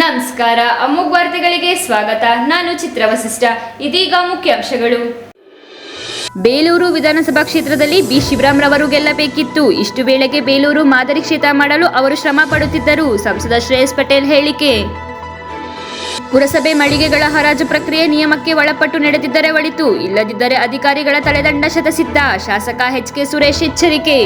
ನಮಸ್ಕಾರ, ಅಮೋಘ್ ವಾರ್ತೆಗಳಿಗೆ ಸ್ವಾಗತ. ನಾನು ಚಿತ್ರ ವಸಿಷ್ಠ ಇದೀಗ ಮುಖ್ಯಾಂಶಗಳು ಬೇಲೂರು ವಿಧಾನಸಭಾ ಕ್ಷೇತ್ರದಲ್ಲಿ ಬಿ. ಶಿವರಾಮ್ ರವರು ಗೆಲ್ಲಬೇಕಿತ್ತು. ಇಷ್ಟು ವೇಳೆಗೆ ಬೇಲೂರು ಮಾದರಿ ಕ್ಷೇತ್ರ ಮಾಡಲು ಅವರು ಶ್ರಮ ಪಡುತ್ತಿದ್ದರು. ಸಂಸದ ಶ್ರೇಯಸ್ ಪಟೇಲ್ ಹೇಳಿಕೆ. ಪುರಸಭೆ ಮಳಿಗೆಗಳ ಹರಾಜು ಪ್ರಕ್ರಿಯೆ ನಿಯಮಕ್ಕೆ ಒಳಪಟ್ಟು ನಡೆದಿದ್ದರೆ ಒಳಿತು. ಇಲ್ಲದಿದ್ದರೆ ಅಧಿಕಾರಿಗಳ ತಲೆದಂಡ ಶತಸಿದ್ಧ ಶಾಸಕ ಎಚ್ ಕೆ ಸುರೇಶ್ ಎಚ್ಚರಿಕೆ.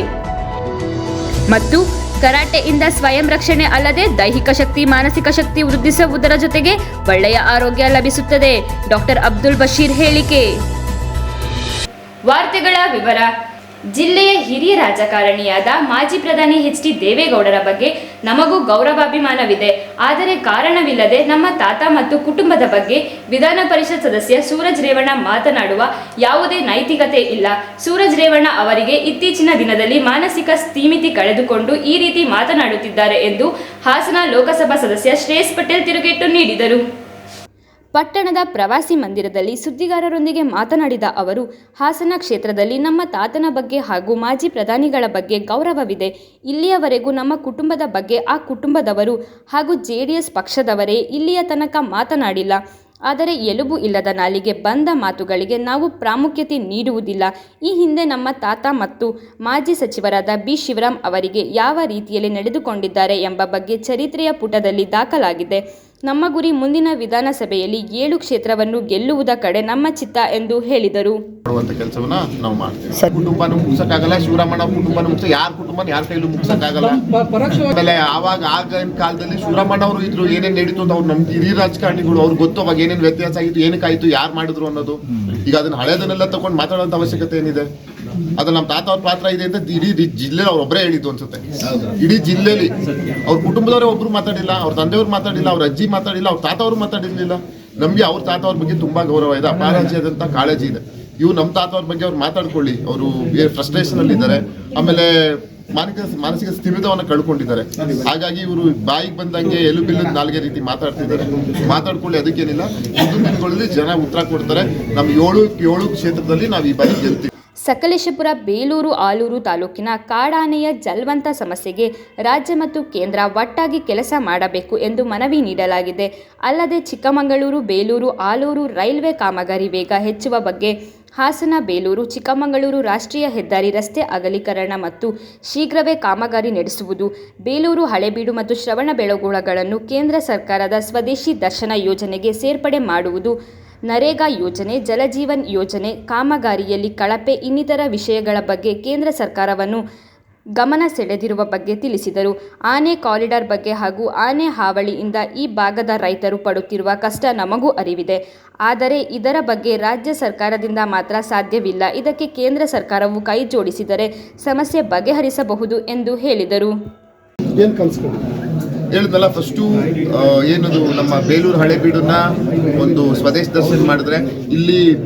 ಮತ್ತು ಕರಾಟೆಯಿಂದ ಸ್ವಯಂ ರಕ್ಷಣೆ ಅಲ್ಲದೆ ದೈಹಿಕ ಶಕ್ತಿ, ಮಾನಸಿಕ ಶಕ್ತಿ ವೃದ್ಧಿಸುವುದರ ಜೊತೆಗೆ ಒಳ್ಳೆಯ ಆರೋಗ್ಯ ಲಭಿಸುತ್ತದೆ. ಡಾಕ್ಟರ್ ಅಬ್ದುಲ್ ಬಶೀರ್ ಹೇಳಿಕೆ. ವಾರ್ತೆಗಳ ವಿವರ. ಜಿಲ್ಲೆಯ ಹಿರಿಯ ರಾಜಕಾರಣಿಯಾದ ಮಾಜಿ ಪ್ರಧಾನಿ ಎಚ್ ಡಿ ದೇವೇಗೌಡರ ಬಗ್ಗೆ ನಮಗೂ ಗೌರವಾಭಿಮಾನವಿದೆ. ಆದರೆ ಕಾರಣವಿಲ್ಲದೆ ನಮ್ಮ ತಾತ ಮತ್ತು ಕುಟುಂಬದ ಬಗ್ಗೆ ವಿಧಾನ ಪರಿಷತ್ ಸದಸ್ಯ ಸೂರಜ್ ರೇವಣ್ಣ ಮಾತನಾಡುವ ಯಾವುದೇ ನೈತಿಕತೆ ಇಲ್ಲ. ಸೂರಜ್ ರೇವಣ್ಣ ಅವರಿಗೆ ಇತ್ತೀಚಿನ ದಿನದಲ್ಲಿ ಮಾನಸಿಕ ಸ್ಥಿಮಿತಿ ಕಳೆದುಕೊಂಡು ಈ ರೀತಿ ಮಾತನಾಡುತ್ತಿದ್ದಾರೆ ಎಂದು ಹಾಸನ ಲೋಕಸಭಾ ಸದಸ್ಯ ಶ್ರೇಯಸ್ ಪಟೇಲ್ ತಿರುಗೇಟು ನೀಡಿದರು. ಪಟ್ಟಣದ ಪ್ರವಾಸಿ ಮಂದಿರದಲ್ಲಿ ಸುದ್ದಿಗಾರರೊಂದಿಗೆ ಮಾತನಾಡಿದ ಅವರು, ಹಾಸನ ಕ್ಷೇತ್ರದಲ್ಲಿ ನಮ್ಮ ತಾತನ ಬಗ್ಗೆ ಹಾಗೂ ಮಾಜಿ ಪ್ರಧಾನಿಗಳ ಬಗ್ಗೆ ಗೌರವವಿದೆ. ಇಲ್ಲಿಯವರೆಗೂ ನಮ್ಮ ಕುಟುಂಬದ ಬಗ್ಗೆ ಆ ಕುಟುಂಬದವರು ಹಾಗೂ ಜೆಡಿಎಸ್ ಪಕ್ಷದವರೇ ಇಲ್ಲಿಯ ತನಕ ಮಾತನಾಡಿಲ್ಲ. ಆದರೆ ಎಲುಬು ಇಲ್ಲದ ನಾಲಿಗೆ ಬಂದ ಮಾತುಗಳಿಗೆ ನಾವು ಪ್ರಾಮುಖ್ಯತೆ ನೀಡುವುದಿಲ್ಲ. ಈ ಹಿಂದೆ ನಮ್ಮ ತಾತ ಮತ್ತು ಮಾಜಿ ಸಚಿವರಾದ ಬಿ. ಶಿವರಾಮ್ ಅವರಿಗೆ ಯಾವ ರೀತಿಯಲ್ಲಿ ನಡೆದುಕೊಂಡಿದ್ದಾರೆ ಎಂಬ ಬಗ್ಗೆ ಚರಿತ್ರೆಯ ಪುಟದಲ್ಲಿ ದಾಖಲಾಗಿದೆ. ನಮ್ಮ ಗುರಿ ಮುಂದಿನ ವಿಧಾನಸಭೆಯಲ್ಲಿ ಏಳು ಕ್ಷೇತ್ರವನ್ನು ಗೆಲ್ಲುವುದ ಕಡೆ ನಮ್ಮ ಚಿತ್ತ ಎಂದು ಹೇಳಿದರು. ಮಾಡುವಂತ ಕೆಲಸವನ್ನ ನಾವು ಮಾಡ್ತೀವಿ. ಶೂರಮಣ ಮುಗ್ಸಕ್ಕಾಗಲ್ಲ ಶಿವರಾಮಣ್ಣ ಕುಟುಂಬನ ಮುಗ್ಸ ಯಾರ ಕುಟುಂಬನ ಯಾರ ಕೈಲೂ ಮುಗ್ಸಕ್ಕಾಗಲ್ಲ. ಆಮೇಲೆ ಆವಾಗ ಆಗಿನ ಕಾಲದಲ್ಲಿ ಶಿವರಾಮಣ್ಣ ಅವರು ಇದ್ರು ಏನೇನ್ ನಡೀತು ಅಂತ ಅವ್ರು ನಮ್ ಹಿರಿಯ ರಾಜಕಾರಣಿಗಳು ಅವ್ರು ಗೊತ್ತು ಅವಾಗ ಏನೇನ್ ವ್ಯತ್ಯಾಸ ಆಗಿತ್ತು ಏನಕ್ಕಾಯ್ತು ಯಾರು ಮಾಡಿದ್ರು ಅನ್ನೋದು. ಈಗ ಅದನ್ನ ಹಳೆದನ್ನೆಲ್ಲ ತಗೊಂಡು ಮಾತಾಡುವಂತ ಅವಶ್ಯಕತೆ ಏನಿದೆ? ಅದ್ರಲ್ಲಿ ನಮ್ಮ ತಾತ ಅವ್ರ ಪಾತ್ರ ಇದೆ ಅಂತ ಇಡೀ ಜಿಲ್ಲೆ ಅವ್ರು ಒಬ್ಬರೇ ಹೇಳಿದ್ದು ಅನ್ಸುತ್ತೆ. ಇಡೀ ಜಿಲ್ಲೆಲಿ ಅವ್ರ ಕುಟುಂಬದವರೇ ಒಬ್ರು ಮಾತಾಡಿಲ್ಲ, ಅವ್ರ ತಂದೆಯವ್ರು ಮಾತಾಡಿಲ್ಲ, ಅವ್ರ ಅಜ್ಜಿ ಮಾತಾಡಿಲ್ಲ, ಅವ್ರ ತಾತ ಅವ್ರು ಮಾತಾಡಿರ್ಲಿಲ್ಲ. ನಮ್ಗೆ ಅವ್ರ ತಾತ ಅವ್ರ ಬಗ್ಗೆ ತುಂಬಾ ಗೌರವ ಇದೆ ಅಪಾರಜಿಯಾದಂತ ಕಾಳಜಿ ಇದೆ. ಇವು ನಮ್ಮ ತಾತ ಅವ್ರ ಬಗ್ಗೆ ಅವ್ರು ಮಾತಾಡ್ಕೊಳ್ಳಿ, ಅವರು ಫ್ರಸ್ಟ್ರೇಷನ್ ಅಲ್ಲಿ ಇದ್ದಾರೆ. ಆಮೇಲೆ ಮಾನಸಿಕ ಮಾನಸಿಕ ಸ್ಥಿಮಿತವನ್ನ ಕಳ್ಕೊಂಡಿದ್ದಾರೆ. ಹಾಗಾಗಿ ಇವರು ಬಾಯಿಗೆ ಬಂದಂಗೆ ಎಲುಬಿಲ್ಲದ ನಾಲ್ಗೆ ರೀತಿ ಮಾತಾಡ್ತಿದ್ದಾರೆ. ಮಾತಾಡ್ಕೊಳ್ಳಿ, ಅದಕ್ಕೇನಿಲ್ಲ. ದಿನಗಳಲ್ಲಿ ಜನ ಉತ್ತರ ಕೊಡ್ತಾರೆ. ನಮ್ಮ ಏಳು ಏಳು ಕ್ಷೇತ್ರದಲ್ಲಿ ನಾವು ಈ ಬಾರಿ ಗೆಲ್ತೀವಿ. ಸಕಲೇಶಪುರ ಬೇಲೂರು ಆಲೂರು ತಾಲೂಕಿನ ಕಾಡಾನೆಯ ಜಲ್ವಂತ ಸಮಸ್ಯೆಗೆ ರಾಜ್ಯ ಮತ್ತು ಕೇಂದ್ರ ಒಟ್ಟಾಗಿ ಕೆಲಸ ಮಾಡಬೇಕು ಎಂದು ಮನವಿ ನೀಡಲಾಗಿದೆ. ಅಲ್ಲದೆ ಚಿಕ್ಕಮಗಳೂರು, ಬೇಲೂರು, ಆಲೂರು ರೈಲ್ವೆ ಕಾಮಗಾರಿ ವೇಗ ಹೆಚ್ಚುವ ಬಗ್ಗೆ ಹಾಸನ, ಬೇಲೂರು, ಚಿಕ್ಕಮಗಳೂರು ರಾಷ್ಟ್ರೀಯ ಹೆದ್ದಾರಿ ರಸ್ತೆ ಅಗಲೀಕರಣ ಮತ್ತು ಶೀಘ್ರವೇ ಕಾಮಗಾರಿ ನಡೆಸುವುದು, ಬೇಲೂರು ಹಳೆಬೀಡು ಮತ್ತು ಶ್ರವಣಬೆಳಗೊಳಗಳನ್ನು ಕೇಂದ್ರ ಸರ್ಕಾರದ ಸ್ವದೇಶಿ ದರ್ಶನ ಯೋಜನೆಗೆ ಸೇರ್ಪಡೆ ಮಾಡುವುದು ನರೇಗಾ ಯೋಜನೆ ಜಲಜೀವನ್ ಯೋಜನೆ, ಕಾಮಗಾರಿಯಲ್ಲಿ ಕಳಪೆ ಇನ್ನಿತರ ವಿಷಯಗಳ ಬಗ್ಗೆ ಕೇಂದ್ರ ಸರ್ಕಾರವನ್ನು ಗಮನ ಸೆಳೆದಿರುವ ಬಗ್ಗೆ ತಿಳಿಸಿದರು. ಆನೆ ಕಾರಿಡಾರ್ ಬಗ್ಗೆ ಹಾಗೂ ಆನೆ ಹಾವಳಿಯಿಂದ ಈ ಭಾಗದ ರೈತರು ಪಡುತ್ತಿರುವ ಕಷ್ಟ ನಮಗೂ ಅರಿವಿದೆ. ಆದರೆ ಇದರ ಬಗ್ಗೆ ರಾಜ್ಯ ಸರ್ಕಾರದಿಂದ ಮಾತ್ರ ಸಾಧ್ಯವಿಲ್ಲ. ಇದಕ್ಕೆ ಕೇಂದ್ರ ಸರ್ಕಾರವು ಕೈ ಜೋಡಿಸಿದರೆ ಸಮಸ್ಯೆ ಬಗೆಹರಿಸಬಹುದು ಎಂದು ಹೇಳಿದರು. ಹೇಳಿದ್ನಲ್ಲ ಫಸ್ಟು ಏನದು, ನಮ್ಮ ಬೇಲೂರು ಹಳೆಬೀಡನ್ನ ಒಂದು ಸ್ವದೇಶ ದರ್ಶನ ಮಾಡಿದ್ರೆ ಇಲ್ಲಿ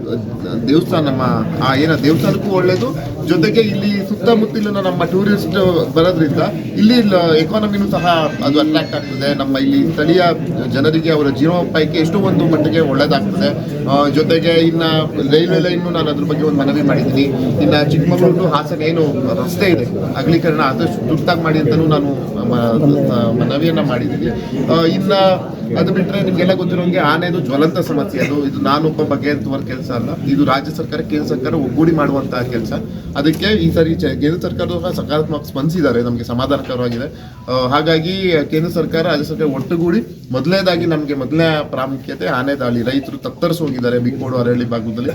ದೇವಸ್ಥಾನ, ನಮ್ಮ, ಆ, ಏನ, ದೇವಸ್ಥಾನಕ್ಕೂ ಒಳ್ಳೇದು. ಜೊತೆಗೆ ಇಲ್ಲಿ ಸುತ್ತಮುತ್ತಲಿನ ನಮ್ಮ ಟೂರಿಸ್ಟ್ ಬರೋದ್ರಿಂದ ಇಲ್ಲಿ ಎಕಾನಮಿನೂ ಸಹ ಅದು ಅಟ್ರಾಕ್ಟ್ ಆಗ್ತದೆ. ನಮ್ಮ ಇಲ್ಲಿ ಸ್ಥಳೀಯ ಜನರಿಗೆ ಅವರ ಜೀವನೋಪಾಯಕ್ಕೆ ಎಷ್ಟೋ ಒಂದು ಮಟ್ಟಿಗೆ ಒಳ್ಳೇದಾಗ್ತದೆ. ಜೊತೆಗೆ ಇನ್ನು ರೈಲ್ವೆ ಲೈನ್ ನಾನು ಅದ್ರ ಬಗ್ಗೆ ಒಂದು ಮನವಿ ಮಾಡಿದ್ದೀನಿ. ಇನ್ನು ಚಿಕ್ಕಮಗಳೂರು ಹಾಸನ ಏನು ರಸ್ತೆ ಇದೆ. ಅಗಲೀಕರಣ ಆದಷ್ಟು ತುರ್ತಾಗಿ ಮಾಡಿ ಅಂತಲೂ ನಾನು ಮನವಿಯನ್ನ ಮಾಡಿದ್ದೀನಿ ಮಾಡಿದ್ದೀವಿ. ಇನ್ನ ಅದು ಬಿಟ್ಟರೆ ನಿಮ್ಗೆಲ್ಲ ಗೊತ್ತಿರೋಂಗೆ ಆನೆದು ಜ್ವಲಂತ ಸಮಸ್ಯೆ. ಅದು, ಇದು ನಾನೊಬ್ಬ ಬಗೆಹರಿಸುವ ಕೆಲಸ ಅಲ್ಲ. ಇದು ರಾಜ್ಯ ಸರ್ಕಾರ, ಕೇಂದ್ರ ಸರ್ಕಾರ ಒಗ್ಗೂಡಿ ಮಾಡುವಂತಹ ಕೆಲಸ. ಅದಕ್ಕೆ ಈ ಸರಿ ಕೇಂದ್ರ ಸರ್ಕಾರದ ಸಕಾರಾತ್ಮಕ ಸ್ಪಂದಿಸಿದ್ದಾರೆ. ನಮಗೆ ಸಮಾಧಾನಕರವಾಗಿದೆ. ಹಾಗಾಗಿ ಕೇಂದ್ರ ಸರ್ಕಾರ, ರಾಜ್ಯ ಸರ್ಕಾರ ಒಟ್ಟುಗೂಡಿ ಮೊದಲನೇದಾಗಿ ನಮಗೆ ಮೊದಲನೇ ಪ್ರಾಮುಖ್ಯತೆ ಆನೆ ದಾಳಿ. ರೈತರು ತತ್ತರಿಸಿ ಹೋಗಿದ್ದಾರೆ ಬಿಕ್ಕೋಡು ಅರಳಿ ಭಾಗದಲ್ಲಿ.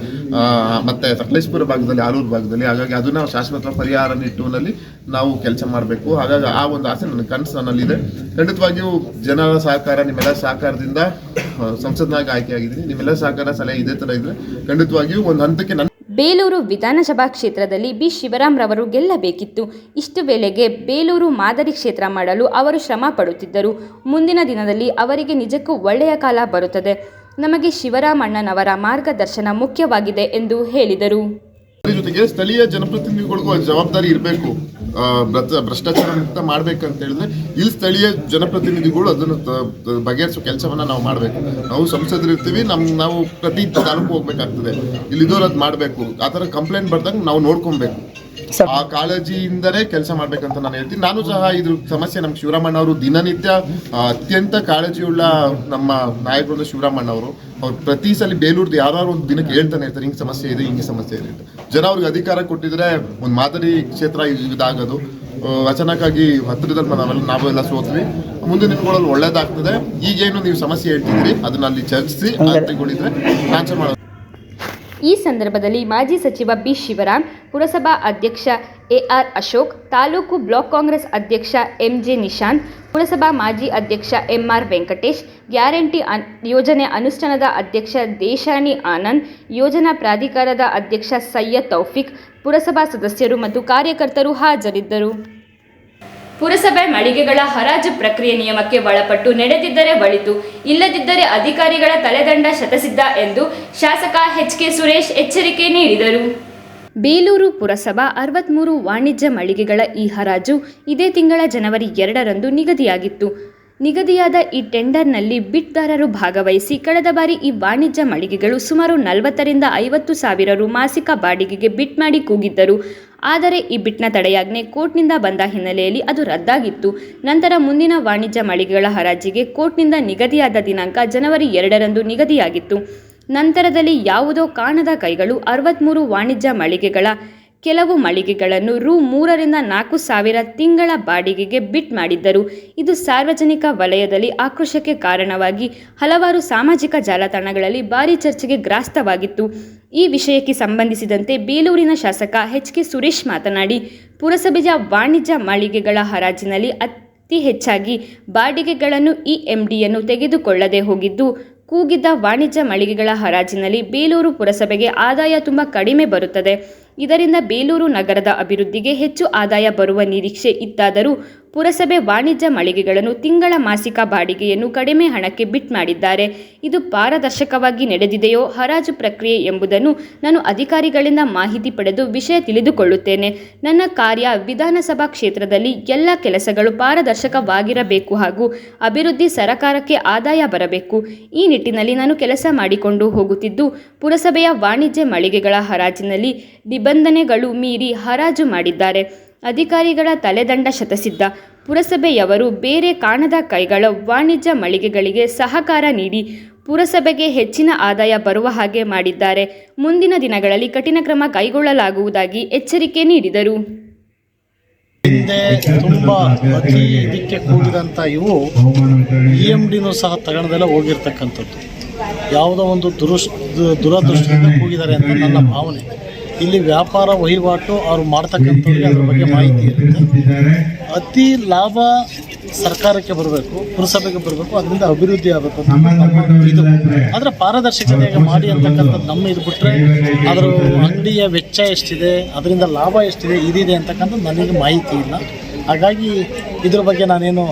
ಮತ್ತೆ ಸಕಲೇಶ್ಪುರ ಭಾಗದಲ್ಲಿ, ಆಲೂರು ಭಾಗದಲ್ಲಿ. ಹಾಗಾಗಿ ಅದನ್ನ ಶಾಶ್ವತ ಪರಿಹಾರ ನಿಟ್ಟಿನಲ್ಲಿ ನಾವು ಕೆಲಸ ಮಾಡಬೇಕು. ಹಾಗಾಗಿ ಆ ಒಂದು ಆಸೆ ನನ್ನ ಕನಸು ನನ್ನಲ್ಲಿದೆ. ಖಂಡಿತವಾಗಿಯೂ ಜನರ ಸಹಕಾರ ನಿಮ್ಮೆಲ್ಲ ಸಹಕಾರದಿಂದ ಸಂಸದನಾಗ ಆಯ್ಕೆ ಆಯ್ಕೆಯಾಗಿದ್ದೀನಿ. ನಿಮ್ಮೆಲ್ಲ ಸಹಕಾರ, ಸಲಹೆ ಇದೇ ತರ ಇದ್ರೆ ಖಂಡಿತವಾಗಿಯೂ ಒಂದು ಹಂತಕ್ಕೆ ಬೇಲೂರು ವಿಧಾನಸಭಾ ಕ್ಷೇತ್ರದಲ್ಲಿ ಬಿ ಶಿವರಾಮ್ ರವರು ಗೆಲ್ಲಬೇಕಿತ್ತು. ಇಷ್ಟು ವೇಳೆಗೆ ಬೇಲೂರು ಮಾದರಿ ಕ್ಷೇತ್ರ ಮಾಡಲು ಅವರು ಶ್ರಮ ಪಡುತ್ತಿದ್ದರು. ಮುಂದಿನ ದಿನದಲ್ಲಿ ಅವರಿಗೆ ನಿಜಕ್ಕೂ ಒಳ್ಳೆಯ ಕಾಲ ಬರುತ್ತದೆ. ನಮಗೆ ಶಿವರಾಮಣ್ಣನವರ ಮಾರ್ಗದರ್ಶನ ಮುಖ್ಯವಾಗಿದೆ ಎಂದು ಹೇಳಿದರು. ಜೊತೆಗೆ ಸ್ಥಳೀಯ ಜನಪ್ರತಿನಿಧಿಗಳಿಗೂ ಜವಾಬ್ದಾರಿ ಇರಬೇಕು. ಭ್ರಷ್ಟಾಚಾರ ಮುಕ್ತ ಮಾಡ್ಬೇಕಂತ ಹೇಳಿದ್ರೆ, ಇಲ್ಲಿ ಸ್ಥಳೀಯ ಜನಪ್ರತಿನಿಧಿಗಳು ಅದನ್ನು ಬಗೆಹರಿಸೋ ಕೆಲಸವನ್ನ ನಾವು ಮಾಡಬೇಕು. ನಾವು ಸಂಸದರು ಇರ್ತೀವಿ, ನಮ್, ನಾವು ಪ್ರತಿ ತಾಲೂಕು ಹೋಗ್ಬೇಕಾಗ್ತದೆ. ಇಲ್ಲಿ ಇದ್ದವ್ರು ಅದು ಮಾಡಬೇಕು. ಆ ಥರ ಕಂಪ್ಲೇಂಟ್ ಬರ್ದಂಗೆ ನಾವು ನೋಡ್ಕೊಬೇಕು. ಆ ಕಾಳಜಿಯಿಂದಲೇ ಕೆಲಸ ಮಾಡ್ಬೇಕಂತ ನಾನು ಹೇಳ್ತೀನಿ. ನಾನು ಸಹ ಇದ್ರ ಸಮಸ್ಯೆ ನಮ್ಗೆ ಶಿವರಾಮಣ್ಣ ಅವರು ದಿನನಿತ್ಯ ಅತ್ಯಂತ ಕಾಳಜಿಯುಳ್ಳ ನಮ್ಮ ನಾಯಕರು ಶಿವರಾಮಣ್ಣ ಅವರು. ಅವ್ರು ಪ್ರತಿ ಸಲ ಬೇಲೂರ್ದು ಯಾರು ಒಂದು ದಿನಕ್ಕೆ ಹೇಳ್ತಾನೆ ಇರ್ತಾರೆ ಹಿಂಗೆ ಸಮಸ್ಯೆ ಇದೆ ಹಿಂಗೆ ಸಮಸ್ಯೆ ಇದೆ ಅಂತ. ಜನ ಅವ್ರಿಗೆ ಅಧಿಕಾರ ಕೊಟ್ಟಿದ್ರೆ ಒಂದು ಮಾದರಿ ಕ್ಷೇತ್ರ ಇದಾಗೋದು. ಅಚಾನಕ್ ಅಚಾನಕ್ಕಾಗಿ ಹತ್ತಿರದಲ್ಲಿ ನಾವೆಲ್ಲ ನಾವೆಲ್ಲ ಸೋತ್ವಿ. ಮುಂದಿನ ದಿನಗಳಲ್ಲಿ ಒಳ್ಳೇದಾಗ್ತದೆ. ಈಗೇನು ನೀವು ಸಮಸ್ಯೆ ಹೇಳ್ತಿದ್ರಿ ಅದನ್ನ ಅಲ್ಲಿ ಚರ್ಚಿಸಿ ಮಾಡೋದು. ಈ ಸಂದರ್ಭದಲ್ಲಿ ಮಾಜಿ ಸಚಿವ ಬಿ ಶಿವರಾಮ್, ಪುರಸಭಾ ಅಧ್ಯಕ್ಷ ಎಆರ್ ಅಶೋಕ್, ತಾಲೂಕು ಬ್ಲಾಕ್ ಕಾಂಗ್ರೆಸ್ ಅಧ್ಯಕ್ಷ ಎಂಜೆ ನಿಶಾಂತ್, ಪುರಸಭಾ ಮಾಜಿ ಅಧ್ಯಕ್ಷ ಎಂಆರ್ ವೆಂಕಟೇಶ್, ಗ್ಯಾರಂಟಿ ಅನ್, ಯೋಜನೆ ಅನುಷ್ಠಾನದ ಅಧ್ಯಕ್ಷ ದೇಶಾನಿ ಆನಂದ್, ಯೋಜನಾ ಪ್ರಾಧಿಕಾರದ ಅಧ್ಯಕ್ಷ ಸೈಯದ್ ತೌಫಿಕ್, ಪುರಸಭಾ ಸದಸ್ಯರು ಮತ್ತು ಕಾರ್ಯಕರ್ತರು ಹಾಜರಿದ್ದರು. ಪುರಸಭೆ ಮಳಿಗೆಗಳ ಹರಾಜು ಪ್ರಕ್ರಿಯೆ ನಿಯಮಕ್ಕೆ ಒಳಪಟ್ಟು ನಡೆದಿದ್ದರೆ ಒಳಿತು, ಇಲ್ಲದಿದ್ದರೆ ಅಧಿಕಾರಿಗಳ ತಲೆದಂಡ ಶತಸಿದ್ಧ ಎಂದು ಶಾಸಕ ಎಚ್ ಕೆ ಸುರೇಶ್ ಎಚ್ಚರಿಕೆ ನೀಡಿದರು. ಬೇಲೂರು ಪುರಸಭಾ ಅರವತ್ಮೂರು ವಾಣಿಜ್ಯ ಮಳಿಗೆಗಳ ಈ ಹರಾಜು ಇದೇ ತಿಂಗಳ ಜನವರಿ ಎರಡರಂದು ನಿಗದಿಯಾಗಿತ್ತು. ನಿಗದಿಯಾದ ಈ ಟೆಂಡರ್ನಲ್ಲಿ ಬಿಟ್ದಾರರು ಭಾಗವಹಿಸಿ ಕಳೆದ ಬಾರಿ ಈ ವಾಣಿಜ್ಯ ಮಳಿಗೆಗಳು ಸುಮಾರು ನಲವತ್ತರಿಂದ ಐವತ್ತು ಸಾವಿರ ರು ಮಾಸಿಕ ಬಾಡಿಗೆಗೆ ಬಿಟ್ ಮಾಡಿ ಕೂಗಿದ್ದರು. ಆದರೆ ಈ ಬಿಟ್ನ ತಡೆಯಾಜ್ಞೆ ಕೋರ್ಟ್ನಿಂದ ಬಂದ ಹಿನ್ನೆಲೆಯಲ್ಲಿ ಅದು ರದ್ದಾಗಿತ್ತು. ನಂತರ ಮುಂದಿನ ವಾಣಿಜ್ಯ ಮಳಿಗೆಗಳ ಹರಾಜಿಗೆ ಕೋರ್ಟ್ನಿಂದ ನಿಗದಿಯಾದ ದಿನಾಂಕ ಜನವರಿ ಎರಡರಂದು ನಿಗದಿಯಾಗಿತ್ತು. ನಂತರದಲ್ಲಿ ಯಾವುದೋ ಕಾಣದ ಕೈಗಳು ಅರವತ್ತ್ಮೂರು ವಾಣಿಜ್ಯ ಮಳಿಗೆಗಳ ಕೆಲವು ಮಳಿಗೆಗಳನ್ನು ರು ಮೂರರಿಂದ ನಾಲ್ಕು ಸಾವಿರ ತಿಂಗಳ ಬಾಡಿಗೆಗೆ ಬಿಟ್ ಮಾಡಿದ್ದರು. ಇದು ಸಾರ್ವಜನಿಕ ವಲಯದಲ್ಲಿ ಆಕ್ರೋಶಕ್ಕೆ ಕಾರಣವಾಗಿ ಹಲವಾರು ಸಾಮಾಜಿಕ ಜಾಲತಾಣಗಳಲ್ಲಿ ಭಾರಿ ಚರ್ಚೆಗೆ ಗ್ರಾಸ್ತವಾಗಿತ್ತು. ಈ ವಿಷಯಕ್ಕೆ ಸಂಬಂಧಿಸಿದಂತೆ ಬೇಲೂರಿನ ಶಾಸಕ ಎಚ್ ಕೆ ಸುರೇಶ್ ಮಾತನಾಡಿ, ಪುರಸಭೆಯ ವಾಣಿಜ್ಯ ಮಳಿಗೆಗಳ ಹರಾಜಿನಲ್ಲಿ ಅತಿ ಹೆಚ್ಚಾಗಿ ಬಾಡಿಗೆಗಳನ್ನು ಈ ಎಂಡಿಯನ್ನು ತೆಗೆದುಕೊಳ್ಳದೆ ಹೋಗಿದ್ದು, ಕೂಗಿದ್ದ ವಾಣಿಜ್ಯ ಮಳಿಗೆಗಳ ಹರಾಜಿನಲ್ಲಿ ಬೇಲೂರು ಪುರಸಭೆಗೆ ಆದಾಯ ತುಂಬ ಕಡಿಮೆ ಬರುತ್ತದೆ. ಇದರಿಂದ ಬೇಲೂರು ನಗರದ ಅಭಿವೃದ್ಧಿಗೆ ಹೆಚ್ಚು ಆದಾಯ ಬರುವ ನಿರೀಕ್ಷೆ ಇತ್ತಾದರೂ ಪುರಸಭೆ ವಾಣಿಜ್ಯ ಮಳಿಗೆಗಳನ್ನು ತಿಂಗಳ ಮಾಸಿಕ ಬಾಡಿಗೆಯನ್ನು ಕಡಿಮೆ ಹಣಕ್ಕೆ ಬಿಟ್ ಮಾಡಿದ್ದಾರೆ. ಇದು ಪಾರದರ್ಶಕವಾಗಿ ನಡೆದಿದೆಯೋ ಹರಾಜು ಪ್ರಕ್ರಿಯೆ ಎಂಬುದನ್ನು ನಾನು ಅಧಿಕಾರಿಗಳಿಂದ ಮಾಹಿತಿ ಪಡೆದು ವಿಷಯ ತಿಳಿದುಕೊಳ್ಳುತ್ತೇನೆ. ನನ್ನ ಕಾರ್ಯ ವಿಧಾನಸಭಾ ಕ್ಷೇತ್ರದಲ್ಲಿ ಎಲ್ಲ ಕೆಲಸಗಳು ಪಾರದರ್ಶಕವಾಗಿರಬೇಕು ಹಾಗೂ ಅಭಿವೃದ್ಧಿ ಸರಕಾರಕ್ಕೆ ಆದಾಯ ಬರಬೇಕು. ಈ ನಿಟ್ಟಿನಲ್ಲಿ ನಾನು ಕೆಲಸ ಮಾಡಿಕೊಂಡು ಹೋಗುತ್ತಿದ್ದು, ಪುರಸಭೆಯ ವಾಣಿಜ್ಯ ಮಳಿಗೆಗಳ ಹರಾಜಿನಲ್ಲಿ ನಿಬಂಧನೆಗಳು ಮೀರಿ ಹರಾಜು ಮಾಡಿದ್ದಾರೆ. ಅಧಿಕಾರಿಗಳ ತಲೆದಂಡ ಶತಸಿದ್ಧ ಪುರಸಭೆಯವರು ಬೇರೆ ಕಾಣದ ಕೈಗಳ ವಾಣಿಜ್ಯ ಮಳಿಗೆಗಳಿಗೆ ಸಹಕಾರ ನೀಡಿ ಪುರಸಭೆಗೆ ಹೆಚ್ಚಿನ ಆದಾಯ ಬರುವ ಹಾಗೆ ಮಾಡಿದ್ದಾರೆ. ಮುಂದಿನ ದಿನಗಳಲ್ಲಿ ಕಠಿಣ ಕ್ರಮ ಕೈಗೊಳ್ಳಲಾಗುವುದಾಗಿ ಎಚ್ಚರಿಕೆ ನೀಡಿದರು. ಹಿಂದೆ ತುಂಬ ಅತಿ ಇದಕ್ಕೆ ಕೂಡಿದಂಥ ಇವು ಇ ಎಂ ಡಿನೂ ಸಹ ತಗಣದೆಲ್ಲ ಹೋಗಿರ್ತಕ್ಕಂಥದ್ದು. ಯಾವುದೋ ಒಂದು ದುರುಸ್ ದುರದೃಷ್ಟದಿಂದ ಕೂಗಿದ್ದಾರೆ ಅಂತ ನನ್ನ ಭಾವನೆ. ಇಲ್ಲಿ ವ್ಯಾಪಾರ, ವಹಿವಾಟು ಅವ್ರು ಮಾಡ್ತಕ್ಕಂಥವ್ರಿಗೆ ಅದ್ರ ಬಗ್ಗೆ ಮಾಹಿತಿ ಇರುತ್ತೆ. ಅತಿ ಲಾಭ ಸರ್ಕಾರಕ್ಕೆ ಬರಬೇಕು, ಪುರಸಭೆಗೆ ಬರಬೇಕು, ಅದರಿಂದ ಅಭಿವೃದ್ಧಿ ಆಗಬೇಕು ಇದು ಆದರೆ ಪಾರದರ್ಶಕತೆಯಾಗಿ ಮಾಡಿ ಅಂತಕ್ಕಂಥದ್ದು ನಮ್ಮ ಇದು ಬಿಟ್ಟರೆ ಅದರ ಅಂಗಡಿಯ ವೆಚ್ಚ ಎಷ್ಟಿದೆ, ಅದರಿಂದ ಲಾಭ ಎಷ್ಟಿದೆ, ಇದಿದೆ ಅಂತಕ್ಕಂಥದ್ದು ನನಗೆ ಮಾಹಿತಿ ಇಲ್ಲ. ಹಾಗಾಗಿ ಇದ್ರ ಬಗ್ಗೆ ನಾನೇನು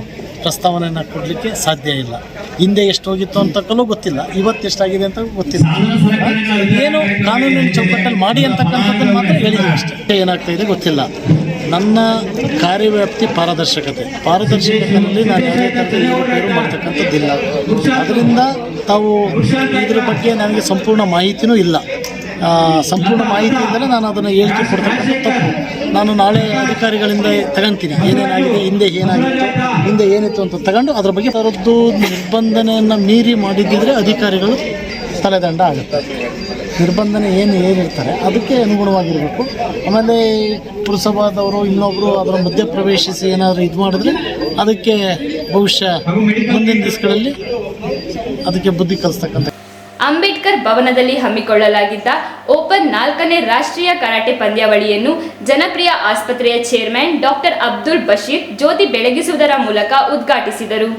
ಪ್ರಸ್ತಾವನೆಯನ್ನು ಕೊಡಲಿಕ್ಕೆ ಸಾಧ್ಯ ಇಲ್ಲ. ಹಿಂದೆ ಎಷ್ಟು ಹೋಗಿತ್ತು ಅಂತಕ್ಕೂ ಗೊತ್ತಿಲ್ಲ. ಇವತ್ತು ಎಷ್ಟಾಗಿದೆ ಅಂತ ಗೊತ್ತಿಲ್ಲ. ಏನು ಕಾನೂನಿನ ಚೌಕಟ್ಟಲ್ಲಿ ಮಾಡಿ ಅಂತಕ್ಕಂಥದ್ದನ್ನು ಮಾತ್ರ ಹೇಳಿದ್ದೀನಿ ಅಷ್ಟೇ. ಏನಾಗ್ತಾ ಇದೆ ಗೊತ್ತಿಲ್ಲ. ನನ್ನ ಕಾರ್ಯವ್ಯಾಪ್ತಿ ಪಾರದರ್ಶಕತೆ. ಪಾರದರ್ಶಕತೆಯಲ್ಲಿ ನಾನು ಯಾವುದೇ ಥರದ ಮಾಡ್ತಕ್ಕಂಥದ್ದಿಲ್ಲ. ಅದರಿಂದ ತಾವು ಇದ್ರ ಬಗ್ಗೆ ನನಗೆ ಸಂಪೂರ್ಣ ಮಾಹಿತಿನೂ ಇಲ್ಲ. ಸಂಪೂರ್ಣ ಮಾಹಿತಿ ಇದ್ದರೆ ನಾನು ಅದನ್ನು ಹೇಳಿಕೆ ಕೊಡ್ತಕ್ಕಂಥ ತಪ್ಪು ನಾನು ನಾಳೆ ಅಧಿಕಾರಿಗಳಿಂದ ತಗೊಂತೀನಿ. ಏನೇನಾಗಿದೆ, ಹಿಂದೆ ಏನಾಗಿತ್ತು, ಹಿಂದೆ ಏನಿತ್ತು ಅಂತ ತಗೊಂಡು ಅದ್ರ ಬಗ್ಗೆ ಅವರದ್ದು ನಿರ್ಬಂಧನೆಯನ್ನು ಮೀರಿ ಮಾಡಿದ್ದಿದ್ರೆ ಅಧಿಕಾರಿಗಳು ತಲೆದಂಡ ಆಗುತ್ತೆ. ನಿರ್ಬಂಧನೆ ಏನು ಏನಿರ್ತಾರೆ, ಅದಕ್ಕೆ ಅನುಗುಣವಾಗಿರಬೇಕು. ಆಮೇಲೆ ಪುರಸಭಾದವರು ಇನ್ನೊಬ್ಬರು ಅದರ ಮಧ್ಯ ಪ್ರವೇಶಿಸಿ ಏನಾದರೂ ಇದು ಮಾಡಿದ್ರೆ ಅದಕ್ಕೆ ಬಹುಶಃ ಮುಂದಿನ ದಿವಸಗಳಲ್ಲಿ ಅದಕ್ಕೆ ಬುದ್ಧಿ ಕಲಿಸ್ತಕ್ಕಂಥ ಅಂಬೇಡ್ಕರ್ ಭವನದಲ್ಲಿ ಹಮ್ಮಿಕೊಳ್ಳಲಾಗಿದ್ದ ಓಪನ್ ನಾಲ್ಕನೇ ರಾಷ್ಟ್ರೀಯ ಕರಾಟೆ ಪಂದ್ಯಾವಳಿಯನ್ನು ಜನಪ್ರಿಯ ಆಸ್ಪತ್ರೆಯ ಚೇರ್ಮನ್ ಡಾಕ್ಟರ್ ಅಬ್ದುಲ್ ಬಶೀರ್ ಜ್ಯೋತಿ ಬೆಳಗಿಸುವುದರ ಮೂಲಕ ಉದ್ಘಾಟಿಸಿದರು.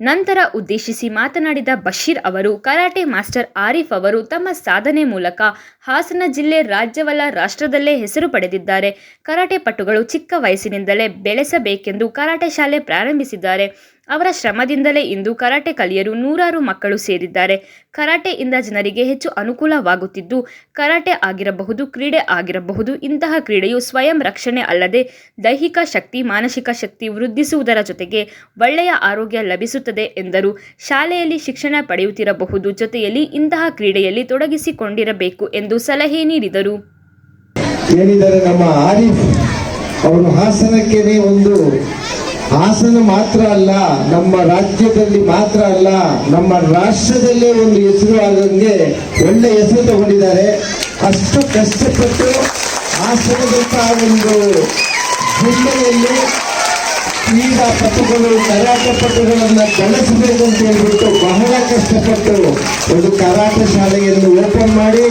ನಂತರ ಉದ್ದೇಶಿಸಿ ಮಾತನಾಡಿದ ಬಶೀರ್ ಅವರು, ಕರಾಟೆ ಮಾಸ್ಟರ್ ಆರಿಫ್ ಅವರು ತಮ್ಮ ಸಾಧನೆ ಮೂಲಕ ಹಾಸನ ಜಿಲ್ಲೆ ರಾಜ್ಯವಲ್ಲ ರಾಷ್ಟ್ರದಲ್ಲೇ ಹೆಸರು ಪಡೆದಿದ್ದಾರೆ. ಕರಾಟೆ ಪಟುಗಳು ಚಿಕ್ಕ ವಯಸ್ಸಿನಿಂದಲೇ ಬೆಳೆಸಬೇಕೆಂದು ಕರಾಟೆ ಶಾಲೆ ಪ್ರಾರಂಭಿಸಿದ್ದಾರೆ. ಅವರ ಶ್ರಮದಿಂದಲೇ ಇಂದು ಕರಾಟೆ ಕಲಿಯಲು ನೂರಾರು ಮಕ್ಕಳು ಸೇರಿದ್ದಾರೆ. ಕರಾಟೆಯಿಂದ ಜನರಿಗೆ ಹೆಚ್ಚು ಅನುಕೂಲವಾಗುತ್ತಿದ್ದು, ಕರಾಟೆ ಆಗಿರಬಹುದು, ಕ್ರೀಡೆ ಆಗಿರಬಹುದು, ಇಂತಹ ಕ್ರೀಡೆಯು ಸ್ವಯಂ ರಕ್ಷಣೆ ಅಲ್ಲದೆ ದೈಹಿಕ ಶಕ್ತಿ, ಮಾನಸಿಕ ಶಕ್ತಿ ವೃದ್ಧಿಸುವುದರ ಜೊತೆಗೆ ಒಳ್ಳೆಯ ಆರೋಗ್ಯ ಲಭಿಸುತ್ತದೆ ಎಂದರು. ಶಾಲೆಯಲ್ಲಿ ಶಿಕ್ಷಣ ಪಡೆಯುತ್ತಿರಬಹುದು ಜೊತೆಯಲ್ಲಿ ಇಂತಹ ಕ್ರೀಡೆಯಲ್ಲಿ ತೊಡಗಿಸಿಕೊಂಡಿರಬೇಕು ಎಂದು ಸಲಹೆ ನೀಡಿದರು. ನಮ್ಮ ಆರಿಫ್ ಅವರು ಹಾಸನಕ್ಕೆ ಒಂದು ಹಾಸನ ಮಾತ್ರ ಅಲ್ಲ, ನಮ್ಮ ರಾಜ್ಯದಲ್ಲಿ ಮಾತ್ರ ಅಲ್ಲ, ನಮ್ಮ ರಾಷ್ಟ್ರದಲ್ಲೇ ಒಂದು ಹೆಸರು ಆಗಂಗೆ ಒಳ್ಳೆ ಹೆಸರು ತಗೊಂಡಿದ್ದಾರೆ. ಅಷ್ಟು ಕಷ್ಟಪಟ್ಟು ಹಾಸನದಂತ ಒಂದು ಜಿಲ್ಲೆಯಲ್ಲಿ ಕ್ರೀಡಾಪಟುಗಳು ಕರಾಟ ಪಟುಗಳನ್ನ ಬೆಳೆಸಬೇಕು ಅಂತ ಹೇಳ್ಬಿಟ್ಟು ಬಹಳ ಕಷ್ಟಪಟ್ಟು ಒಂದು ಕರಾಟ ಶಾಲೆಯನ್ನು ಓಪನ್ ಮಾಡಿ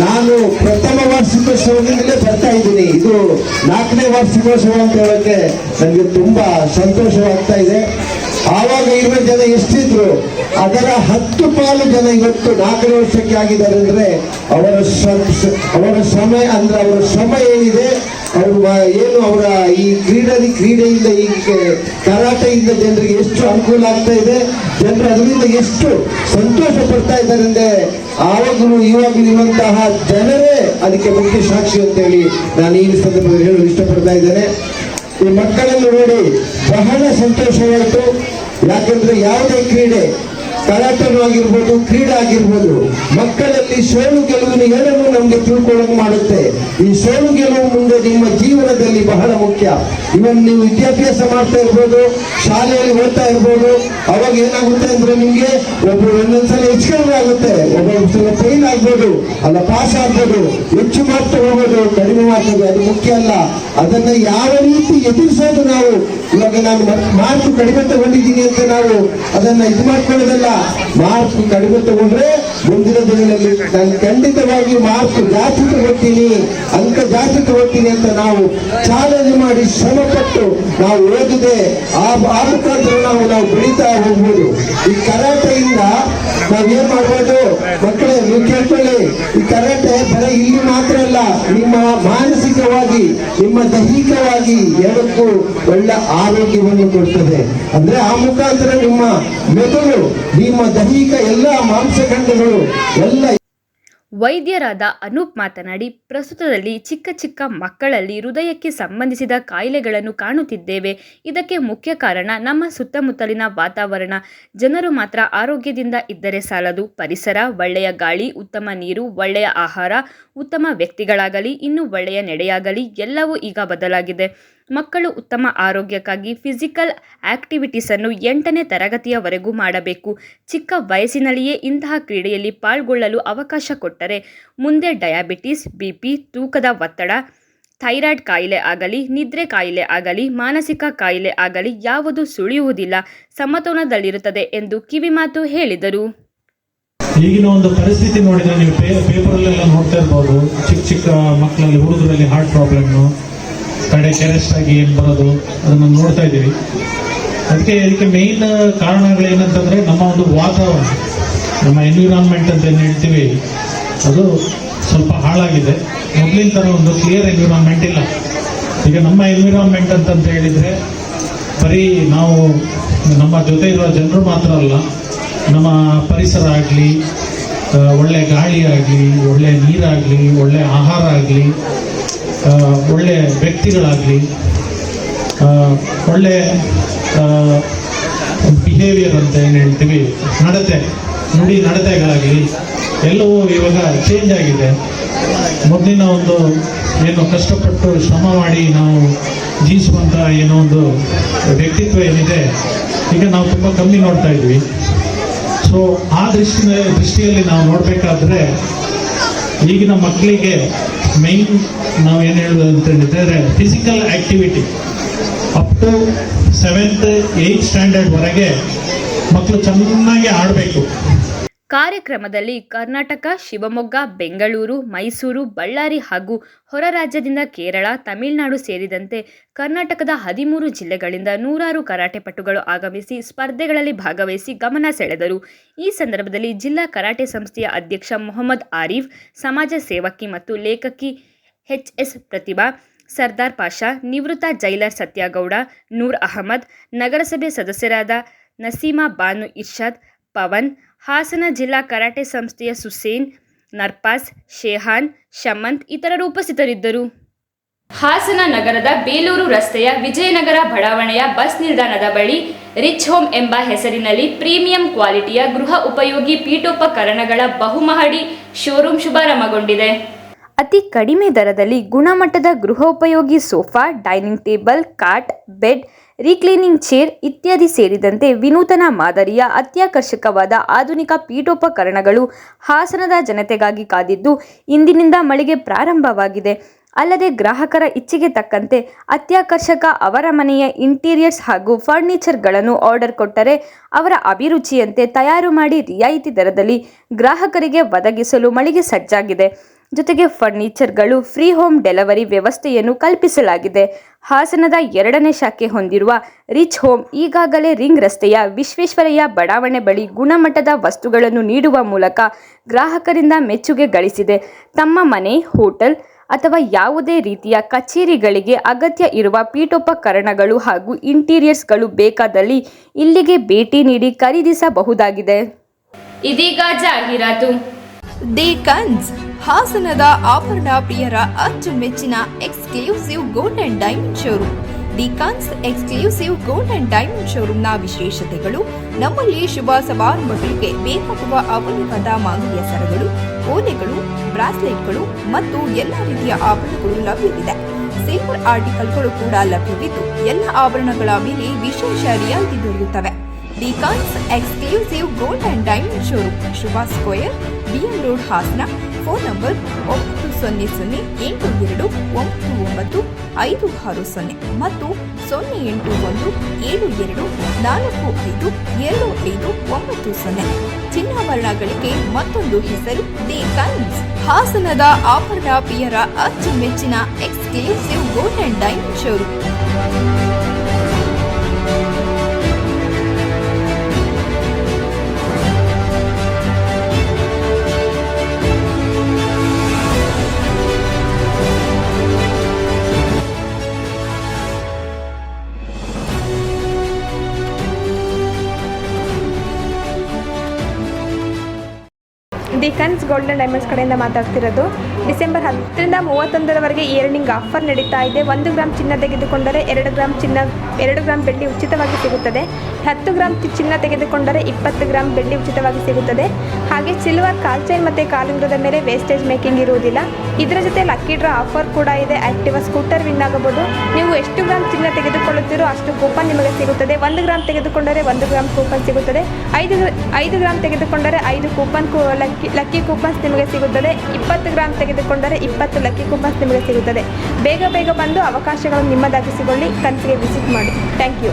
ನಾನು ಪ್ರಥಮ ವಾರ್ಷಿಕೋತ್ಸವದಿಂದಲೇ ಬರ್ತಾ ಇದ್ದೀನಿ. ಇದು ನಾಲ್ಕನೇ ವಾರ್ಷಿಕೋತ್ಸವ ಅಂತ ಹೇಳಕ್ಕೆ ನನಗೆ ತುಂಬಾ ಸಂತೋಷವಾಗ್ತಾ ಇದೆ. ಆವಾಗ ಇರುವ ಜನ ಎಷ್ಟಿದ್ರು, ಅದರ ಹತ್ತು ಪಾಲು ಜನ ಇವತ್ತು ನಾಲ್ಕನೇ ವರ್ಷಕ್ಕೆ ಆಗಿದ್ದಾರೆ ಅಂದ್ರೆ ಅವರ ಅವರ ಸಮಯ ಅಂದ್ರೆ ಅವರ ಶ್ರಮ ಏನಿದೆ, ಅವರು ಏನು ಅವರ ಈ ಕ್ರೀಡೆ ಕ್ರೀಡೆಯಿಂದ ಈ ಕರಾಟೆಯಿಂದ ಜನರಿಗೆ ಎಷ್ಟು ಅನುಕೂಲ ಆಗ್ತಾ ಇದೆ, ಜನರು ಅದರಿಂದ ಎಷ್ಟು ಸಂತೋಷ ಪಡ್ತಾ ಇದ್ದಾರೆ ಅಂದ್ರೆ ಆವಾಗಲೂ ಇವಾಗಲೂ ಇರುವಂತಹ ಜನರೇ ಅದಕ್ಕೆ ಮುಖ್ಯ ಸಾಕ್ಷಿ ಅಂತೇಳಿ ನಾನು ಈ ಸಂದರ್ಭದಲ್ಲಿ ಹೇಳಲು ಇಷ್ಟಪಡ್ತಾ ಇದ್ದೇನೆ. ಈ ಮಕ್ಕಳನ್ನು ನೋಡಿ ಬಹಳ ಸಂತೋಷವಾಯಿತು. ಯಾಕಂದ್ರೆ ಯಾವುದೇ ಕ್ರೀಡೆ ಕರಾಟನೂ ಆಗಿರ್ಬೋದು ಕ್ರೀಡೆ ಆಗಿರ್ಬೋದು ಮಕ್ಕಳಲ್ಲಿ ಸೋಲು ಗೆಲುವಿನ ಏನನ್ನು ನಮಗೆ ತಿಳ್ಕೊಳ್ಳೋಕೆ ಮಾಡುತ್ತೆ. ಈ ಸೋಲು ಗೆಲುವು ಮುಂದೆ ನಿಮ್ಮ ಜೀವನದಲ್ಲಿ ಬಹಳ ಮುಖ್ಯ. ಇವನ್ ನೀವು ವಿದ್ಯಾಭ್ಯಾಸ ಮಾಡ್ತಾ ಇರ್ಬೋದು, ಶಾಲೆಯಲ್ಲಿ ಓದ್ತಾ ಇರ್ಬೋದು, ಅವಾಗ ಏನಾಗುತ್ತೆ ಅಂದ್ರೆ ನಿಮ್ಗೆ ಒಬ್ರು ಒಂದೊಂದ್ಸಲ ಹೆಚ್ಚು ಆಗುತ್ತೆ. ಒಬ್ಬೊಂದ್ಸಲ ಫೈಲ್ ಆಗ್ಬೋದು, ಅಲ್ಲ ಪಾಸ್ ಆಗ್ಬೋದು, ಹೆಚ್ಚು ಮಾರ್ಕ್ ಹೋಗೋದು ಕಡಿಮೆ ಮಾಡ್ತದೆ ಅದು ಮುಖ್ಯ ಅಲ್ಲ. ಅದನ್ನ ಯಾವ ರೀತಿ ಎದುರಿಸೋದು ನಾವು? ಇವಾಗ ನಾನು ಮಾರ್ಕ್ ಕಡಿಮೆ ತಗೊಂಡಿದ್ದೀನಿ ಅಂತ ನಾವು ಅದನ್ನ ಇದು ಮಾಡ್ಕೊಳ್ಳೋದಲ್ಲ. Venga. ಮಾರ್ಕ್ ಕಡಿಮೆ ತಗೊಂಡ್ರೆ ಮುಂದಿನ ದಿನಗಳಲ್ಲಿ ನಾನು ಖಂಡಿತವಾಗಿ ಮಾರ್ಕ್ ಜಾಸ್ತಿ ತಗೋತೀನಿ ಅಂಕ ಜಾಸ್ತಿ ತಗೋತೀನಿ ಅಂತ ನಾವು ಚಾಲೆಂಜ್ ಮಾಡಿ ಶ್ರಮಪಟ್ಟು ನಾವು ಓದಿದೆ. ಆ ಆ ಮುಖಾಂತರ ನಾವು ನಾವು ಬೆಳೀತಾ ಹೋಗ್ಬೋದು. ಈ ಕರಾಟೆಯಿಂದ ನಾವೇನ್ ಮಾಡ್ಬೋದು? ಮಕ್ಕಳೇ, ನೀವು ಕೇಳ್ಕೊಳ್ಳಿ. ಈ ಕರಾಟೆ ಬರೀ ಇಲ್ಲಿ ಮಾತ್ರ ಅಲ್ಲ, ನಿಮ್ಮ ಮಾನಸಿಕವಾಗಿ, ನಿಮ್ಮ ದೈಹಿಕವಾಗಿ ಎರಡಕ್ಕೂ ಒಳ್ಳೆ ಆರೋಗ್ಯವನ್ನು ಕೊಡ್ತದೆ. ಅಂದ್ರೆ ಆ ಮುಖಾಂತರ ನಿಮ್ಮ ಮೆದುಳು, ನಿಮ್ಮ ದೈಹಿಕ ಎಲ್ಲ ಮಾಂಸಖಂಡಗಳು ಎಲ್ಲ ವೈದ್ಯರಾದ ಅನೂಪ್ ಮಾತನಾಡಿ, ಪ್ರಸ್ತುತದಲ್ಲಿ ಚಿಕ್ಕ ಚಿಕ್ಕ ಮಕ್ಕಳಲ್ಲಿ ಹೃದಯಕ್ಕೆ ಸಂಬಂಧಿಸಿದ ಕಾಯಿಲೆಗಳನ್ನು ಕಾಣುತ್ತಿದ್ದೇವೆ. ಇದಕ್ಕೆ ಮುಖ್ಯ ಕಾರಣ ನಮ್ಮ ಸುತ್ತಮುತ್ತಲಿನ ವಾತಾವರಣ. ಜನರು ಮಾತ್ರ ಆರೋಗ್ಯದಿಂದ ಇದ್ದರೆ ಸಾಲದು. ಪರಿಸರ, ಒಳ್ಳೆಯ ಗಾಳಿ, ಉತ್ತಮ ನೀರು, ಒಳ್ಳೆಯ ಆಹಾರ ಉತ್ತಮ ವ್ಯಕ್ತಿಗಳಾಗಲಿ, ಇನ್ನೂ ಒಳ್ಳೆಯ ನಡೆಯಾಗಲಿ, ಎಲ್ಲವೂ ಈಗ ಬದಲಾಗಿದೆ. ಮಕ್ಕಳು ಉತ್ತಮ ಆರೋಗ್ಯಕ್ಕಾಗಿ ಫಿಸಿಕಲ್ ಆಕ್ಟಿವಿಟೀಸನ್ನು ಎಂಟನೇ ತರಗತಿಯವರೆಗೂ ಮಾಡಬೇಕು. ಚಿಕ್ಕ ವಯಸ್ಸಿನಲ್ಲಿಯೇ ಇಂತಹ ಕ್ರೀಡೆಯಲ್ಲಿ ಪಾಲ್ಗೊಳ್ಳಲು ಅವಕಾಶ ಕೊಟ್ಟರೆ ಮುಂದೆ ಡಯಾಬಿಟಿಸ್ ಬಿಪಿ ತೂಕದ ಒತ್ತಡ, ಥೈರಾಯ್ಡ್ ಕಾಯಿಲೆ ಆಗಲಿ, ನಿದ್ರೆ ಕಾಯಿಲೆ ಆಗಲಿ, ಮಾನಸಿಕ ಕಾಯಿಲೆ ಆಗಲಿ, ಯಾವುದು ಸುಳಿಯುವುದಿಲ್ಲ, ಸಮತೋಲನದಲ್ಲಿರುತ್ತದೆ ಎಂದು ಕಿವಿಮಾತು ಹೇಳಿದರು. ಈಗಿನ ಒಂದು ಪರಿಸ್ಥಿತಿ ನೋಡಿದ್ರೆ ನೀವು ಪೇಪರಲ್ಲೆಲ್ಲ ನೋಡ್ತಾ ಇರ್ಬೋದು. ಚಿಕ್ಕ ಚಿಕ್ಕ ಮಕ್ಕಳಲ್ಲಿ ಹುಡುಗರಲ್ಲಿ ಹಾರ್ಟ್ ಪ್ರಾಬ್ಲಮ್ಮು ಕಡೆ ಕೆರೆಸ್ಟ್ ಆಗಿ ಏನು ಬರೋದು, ಅದನ್ನು ನೋಡ್ತಾ ಇದ್ದೀವಿ. ಅದಕ್ಕೆ ಇದಕ್ಕೆ ಮೇಯ್ನ್ ಕಾರಣಗಳೇನಂತಂದ್ರೆ ನಮ್ಮ ಒಂದು ವಾತಾವರಣ, ನಮ್ಮ ಎನ್ವಿರಾನ್ಮೆಂಟ್ ಅಂತ ಏನು ಹೇಳ್ತೀವಿ, ಅದು ಸ್ವಲ್ಪ ಹಾಳಾಗಿದೆ. ಮೊದಲಿನ ಥರ ಒಂದು ಕ್ಲಿಯರ್ ಎನ್ವಿರಾನ್ಮೆಂಟ್ ಇಲ್ಲ. ಈಗ ನಮ್ಮ ಎನ್ವಿರಾನ್ಮೆಂಟ್ ಅಂತಂತ ಹೇಳಿದರೆ, ಬರೀ ನಾವು ನಮ್ಮ ಜೊತೆ ಇರುವ ಜನರು ಮಾತ್ರ ಅಲ್ಲ ನಮ್ಮ ಪರಿಸರ ಆಗಲಿ ಒಳ್ಳೆ ಗಾಳಿ ಆಗಲಿ, ಒಳ್ಳೆ ನೀರಾಗಲಿ, ಒಳ್ಳೆ ಆಹಾರ ಆಗಲಿ ಒಳ್ಳೆ ವ್ಯಕ್ತಿಗಳಾಗಲಿ ಒಳ್ಳೆ ಬಿಹೇವಿಯರ್ ಅಂತ ಏನು ಹೇಳ್ತೀವಿ, ನಡತೆ, ನುಡಿ ನಡತೆಗಳಾಗಲಿ, ಎಲ್ಲವೂ ಇವಾಗ ಚೇಂಜ್ ಆಗಿದೆ. ಮೊದಲಿನ ಒಂದು ಏನು ಕಷ್ಟಪಟ್ಟು ಶ್ರಮ ಮಾಡಿ ನಾವು ಜೀವಿಸುವಂಥ ಏನೋ ಒಂದು ವ್ಯಕ್ತಿತ್ವ ಏನಿದೆ, ಈಗ ನಾವು ತುಂಬ ಕಮ್ಮಿ ನೋಡ್ತಾ ಇದ್ವಿ. ಸೊ ಆ ದೃಷ್ಟಿನ ದೃಷ್ಟಿಯಲ್ಲಿ ನಾವು ನೋಡಬೇಕಾದ್ರೆ, ಈಗಿನ ಮಕ್ಕಳಿಗೆ ಮೈನ್ ನಾವು ಏನು ಹೇಳೋದು ಅಂತ ಹೇಳಿದ್ರೆ physical activity up to seventh eighth ಸ್ಟ್ಯಾಂಡರ್ಡ್ವರೆಗೆ ಮಕ್ಕಳು ಚೆನ್ನಾಗಿ ಆಡಬೇಕು. ಕಾರ್ಯಕ್ರಮದಲ್ಲಿ ಕರ್ನಾಟಕ, ಶಿವಮೊಗ್ಗ, ಬೆಂಗಳೂರು, ಮೈಸೂರು, ಬಳ್ಳಾರಿ ಹಾಗೂ ಹೊರ ರಾಜ್ಯದಿಂದ ಕೇರಳ, ತಮಿಳುನಾಡು ಸೇರಿದಂತೆ ಕರ್ನಾಟಕದ ಹದಿಮೂರು ಜಿಲ್ಲೆಗಳಿಂದ ನೂರಾರು ಕರಾಟೆ ಪಟುಗಳು ಆಗಮಿಸಿ ಸ್ಪರ್ಧೆಗಳಲ್ಲಿ ಭಾಗವಹಿಸಿ ಗಮನ ಸೆಳೆದರು. ಈ ಸಂದರ್ಭದಲ್ಲಿ ಜಿಲ್ಲಾ ಕರಾಟೆ ಸಂಸ್ಥೆಯ ಅಧ್ಯಕ್ಷ ಮೊಹಮ್ಮದ್ ಆರೀಫ್, ಸಮಾಜ ಸೇವಕಿ ಮತ್ತು ಲೇಖಕಿ ಎಚ್ ಎಸ್ ಪ್ರತಿಭಾ, ಸರ್ದಾರ್ ಪಾಷಾ, ನಿವೃತ್ತ ಜೈಲರ್ ಸತ್ಯಗೌಡ, ನೂರ್ ಅಹಮದ್, ನಗರಸಭೆ ಸದಸ್ಯರಾದ ನಸೀಮಾ ಬಾನು ಇರ್ಷಾದ್, ಪವನ್ ಹಾಸನ ಜಿಲ್ಲಾ ಕರಾಟೆ ಸಂಸ್ಥೆಯ ಸುಸೇನ್ ನರ್ಪಾಸ್ ಶೇಹಾನ್ ಶಮಂತ್ ಇತರರು ಉಪಸ್ಥಿತರಿದ್ದರು. ಹಾಸನ ನಗರದ ಬೇಲೂರು ರಸ್ತೆಯ ವಿಜಯನಗರ ಬಡಾವಣೆಯ ಬಸ್ ನಿಲ್ದಾಣದ ಬಳಿ ರಿಚ್ ಹೋಮ್ ಎಂಬ ಹೆಸರಿನಲ್ಲಿ ಪ್ರೀಮಿಯಂ ಕ್ವಾಲಿಟಿಯ ಗೃಹ ಉಪಯೋಗಿ ಪೀಠೋಪಕರಣಗಳ ಬಹುಮಹಡಿ ಶೋರೂಮ್ ಶುಭಾರಂಭಗೊಂಡಿದೆ. ಅತಿ ಕಡಿಮೆ ದರದಲ್ಲಿ ಗುಣಮಟ್ಟದ ಗೃಹೋಪಯೋಗಿ sofa dining table cot bed reclining chair ಇತ್ಯಾದಿ ಸೇರಿದಂತೆ ವಿನೂತನ ಮಾದರಿಯ ಅತ್ಯಾಕರ್ಷಕವಾದ ಆಧುನಿಕ ಪೀಠೋಪಕರಣಗಳು ಹಾಸನದ ಜನತೆಗಾಗಿ ಕಾದಿದ್ದು ಇಂದಿನಿಂದ ಮಳಿಗೆ ಪ್ರಾರಂಭವಾಗಿದೆ. ಅಲ್ಲದೆ ಗ್ರಾಹಕರ ಇಚ್ಛೆಗೆ ತಕ್ಕಂತೆ ಅತ್ಯಾಕರ್ಷಕ ಅವರ ಮನೆಯ ಇಂಟೀರಿಯರ್ಸ್ ಹಾಗೂ ಫರ್ನಿಚರ್ಗಳನ್ನು ಆರ್ಡರ್ ಕೊಟ್ಟರೆ ಅವರ ಅಭಿರುಚಿಯಂತೆ ತಯಾರು ಮಾಡಿ ರಿಯಾಯಿತಿ ದರದಲ್ಲಿ ಗ್ರಾಹಕರಿಗೆ ಒದಗಿಸಲು ಮಳಿಗೆ ಸಜ್ಜಾಗಿದೆ. ಜೊತೆಗೆ ಫರ್ನಿಚರ್ಗಳು, ಫ್ರೀ ಹೋಮ್ ಡೆಲಿವರಿ ವ್ಯವಸ್ಥೆಯನ್ನು ಕಲ್ಪಿಸಲಾಗಿದೆ. ಹಾಸನದ ಎರಡನೇ ಶಾಖೆ ಹೊಂದಿರುವ ರಿಚ್ ಹೋಮ್ ಈಗಾಗಲೇ ರಿಂಗ್ ರಸ್ತೆಯ ವಿಶ್ವೇಶ್ವರಯ್ಯ ಬಡಾವಣೆ ಬಳಿ ಗುಣಮಟ್ಟದ ವಸ್ತುಗಳನ್ನು ನೀಡುವ ಮೂಲಕ ಗ್ರಾಹಕರಿಂದ ಮೆಚ್ಚುಗೆ ಗಳಿಸಿದೆ. ತಮ್ಮ ಮನೆ, ಹೋಟೆಲ್ ಅಥವಾ ಯಾವುದೇ ರೀತಿಯ ಕಚೇರಿಗಳಿಗೆ ಅಗತ್ಯ ಇರುವ ಪೀಠೋಪಕರಣಗಳು ಹಾಗೂ ಇಂಟೀರಿಯರ್ಸ್ಗಳು ಬೇಕಾದಲ್ಲಿ ಇಲ್ಲಿಗೆ ಭೇಟಿ ನೀಡಿ ಖರೀದಿಸಬಹುದಾಗಿದೆ. ಇದೀಗ ಜಾಹೀರಾತು. ದಿ ಕನ್ಸ್, ಹಾಸನದ ಆಭರಣ ಪ್ರಿಯರ ಅಚ್ಚುಮೆಚ್ಚಿನ exclusive gold and diamond showroom. The ಕನ್ಸ್ ಎಕ್ಸ್ಕ್ಲೂಸಿವ್ ಗೋಲ್ಡ್ ಅಂಡ್ ಡೈಮಂಡ್ ಶೋರೂಮ್ನ ವಿಶೇಷತೆಗಳು, ನಮ್ಮಲ್ಲಿ ಶುಭ ಸಮಾರಂಭಗಳಿಗೆ ಬೇಕಾಗುವ ಅಮೂಲ್ಯವಾದ ಮಾಂಗಲ್ಯ ಸರಗಳು, ಓಲೆಗಳು, ಬ್ರಾಸ್ಲೆಟ್ಗಳು ಮತ್ತು ಎಲ್ಲ ರೀತಿಯ ಆಭರಣಗಳು ಲಭ್ಯವಿದೆ. ಸಿಲ್ವರ್ ಆರ್ಟಿಕಲ್ಗಳು ಕೂಡ ಲಭ್ಯವಿದ್ದು, ಎಲ್ಲ ಆಭರಣಗಳ ಮೇಲೆ ವಿಶೇಷ ರಿಯಾಯಿತಿ ದೊರೆಯುತ್ತವೆ. The cons exclusive gold and diamond showroom Shubha square BM road Hassan phone number ಒಂಬತ್ತು ಸೊನ್ನೆ ಸೊನ್ನೆ ಎಂಟು ಎರಡು ಒಂಬತ್ತು ಒಂಬತ್ತು ಐದು ಆರು ಸೊನ್ನೆ ಮತ್ತು ಸೊನ್ನೆ ಎಂಟು ಒಂದು ಏಳು ಎರಡು ನಾಲ್ಕು ಐದು ಎರಡು ಐದು ಒಂಬತ್ತು ಸೊನ್ನೆ. ಚಿನ್ನಾಭರಣಗಳಿಗೆ ಮತ್ತೊಂದು ಹೆಸರು ದಿ ಕೈನ್ಸ್ ಹಾಸನದ ಆಭರಣ ಪ್ರಿಯರ ಅಚ್ಚುಮೆಚ್ಚಿನ exclusive gold and diamond showroom the ಕನ್ಸ್ ಗೋಲ್ಡನ್ ಡೈಮಂಡ್ಸ್ ಕಡೆಯಿಂದ ಮಾತಾಡ್ತಿರೋದು. ಡಿಸೆಂಬರ್ ಹತ್ತರಿಂದ ಮೂವತ್ತೊಂದರವರೆಗೆ ಇಯರ್ನಿಂಗ್ ಆಫರ್ ನಡೀತಾ ಇದೆ. ಒಂದು ಗ್ರಾಮ್ ಚಿನ್ನ ತೆಗೆದುಕೊಂಡರೆ ಎರಡು ಗ್ರಾಮ್ ಚಿನ್ನ, ಎರಡು ಗ್ರಾಮ್ ಬೆಳ್ಳಿ ಉಚಿತವಾಗಿ ಸಿಗುತ್ತದೆ. ಹತ್ತು ಗ್ರಾಮ್ ಚಿನ್ನ ತೆಗೆದುಕೊಂಡರೆ ಇಪ್ಪತ್ತು ಗ್ರಾಮ್ ಬೆಳ್ಳಿ ಉಚಿತವಾಗಿ ಸಿಗುತ್ತದೆ. ಹಾಗೆ ಸಿಲ್ವರ್ ಕಾಲ್ ಚೈನ್ ಮತ್ತು ಕಾಲುಂಗ್ರದ ಮೇಲೆ ವೇಸ್ಟೇಜ್ ಮೇಕಿಂಗ್ ಇರುವುದಿಲ್ಲ. ಇದರ ಜೊತೆ ಲಕ್ಕಿ ಡ್ರಾ ಆಫರ್ ಕೂಡ ಇದೆ. ಆಕ್ಟಿವಾ ಸ್ಕೂಟರ್ ವಿನ್ ಆಗಬಹುದು. ನೀವು ಎಷ್ಟು ಗ್ರಾಮ್ ಚಿನ್ನ ತೆಗೆದುಕೊಳ್ಳುತ್ತೀರೋ ಅಷ್ಟು ಕೂಪನ್ ನಿಮಗೆ ಸಿಗುತ್ತದೆ. ಒಂದು ಗ್ರಾಮ್ ತೆಗೆದುಕೊಂಡರೆ ಒಂದು ಗ್ರಾಮ್ ಕೂಪನ್ ಸಿಗುತ್ತದೆ. ಐದು ಐದು ಗ್ರಾಮ್ ತೆಗೆದುಕೊಂಡರೆ ಐದು ಕೂಪನ್ ಲಕ್ಕಿ ಲಕ್ಕಿ ಕೂಪನ್ಸ್ ನಿಮಗೆ ಸಿಗುತ್ತದೆ. ಇಪ್ಪತ್ತು ಗ್ರಾಮ್ ತೆಗೆದುಕೊಂಡರೆ ಇಪ್ಪತ್ತು ಲಕ್ಕಿ ಕೂಪನ್ಸ್ ನಿಮಗೆ ಸಿಗುತ್ತದೆ. ಬೇಗ ಬೇಗ ಬಂದು ಅವಕಾಶಗಳನ್ನು ನಿಮ್ಮದಾಗಿಸಿಕೊಳ್ಳಿ. ಕಂತಿಗೆ ವಿಸಿಟ್ ಮಾಡಿ. ಥ್ಯಾಂಕ್ ಯು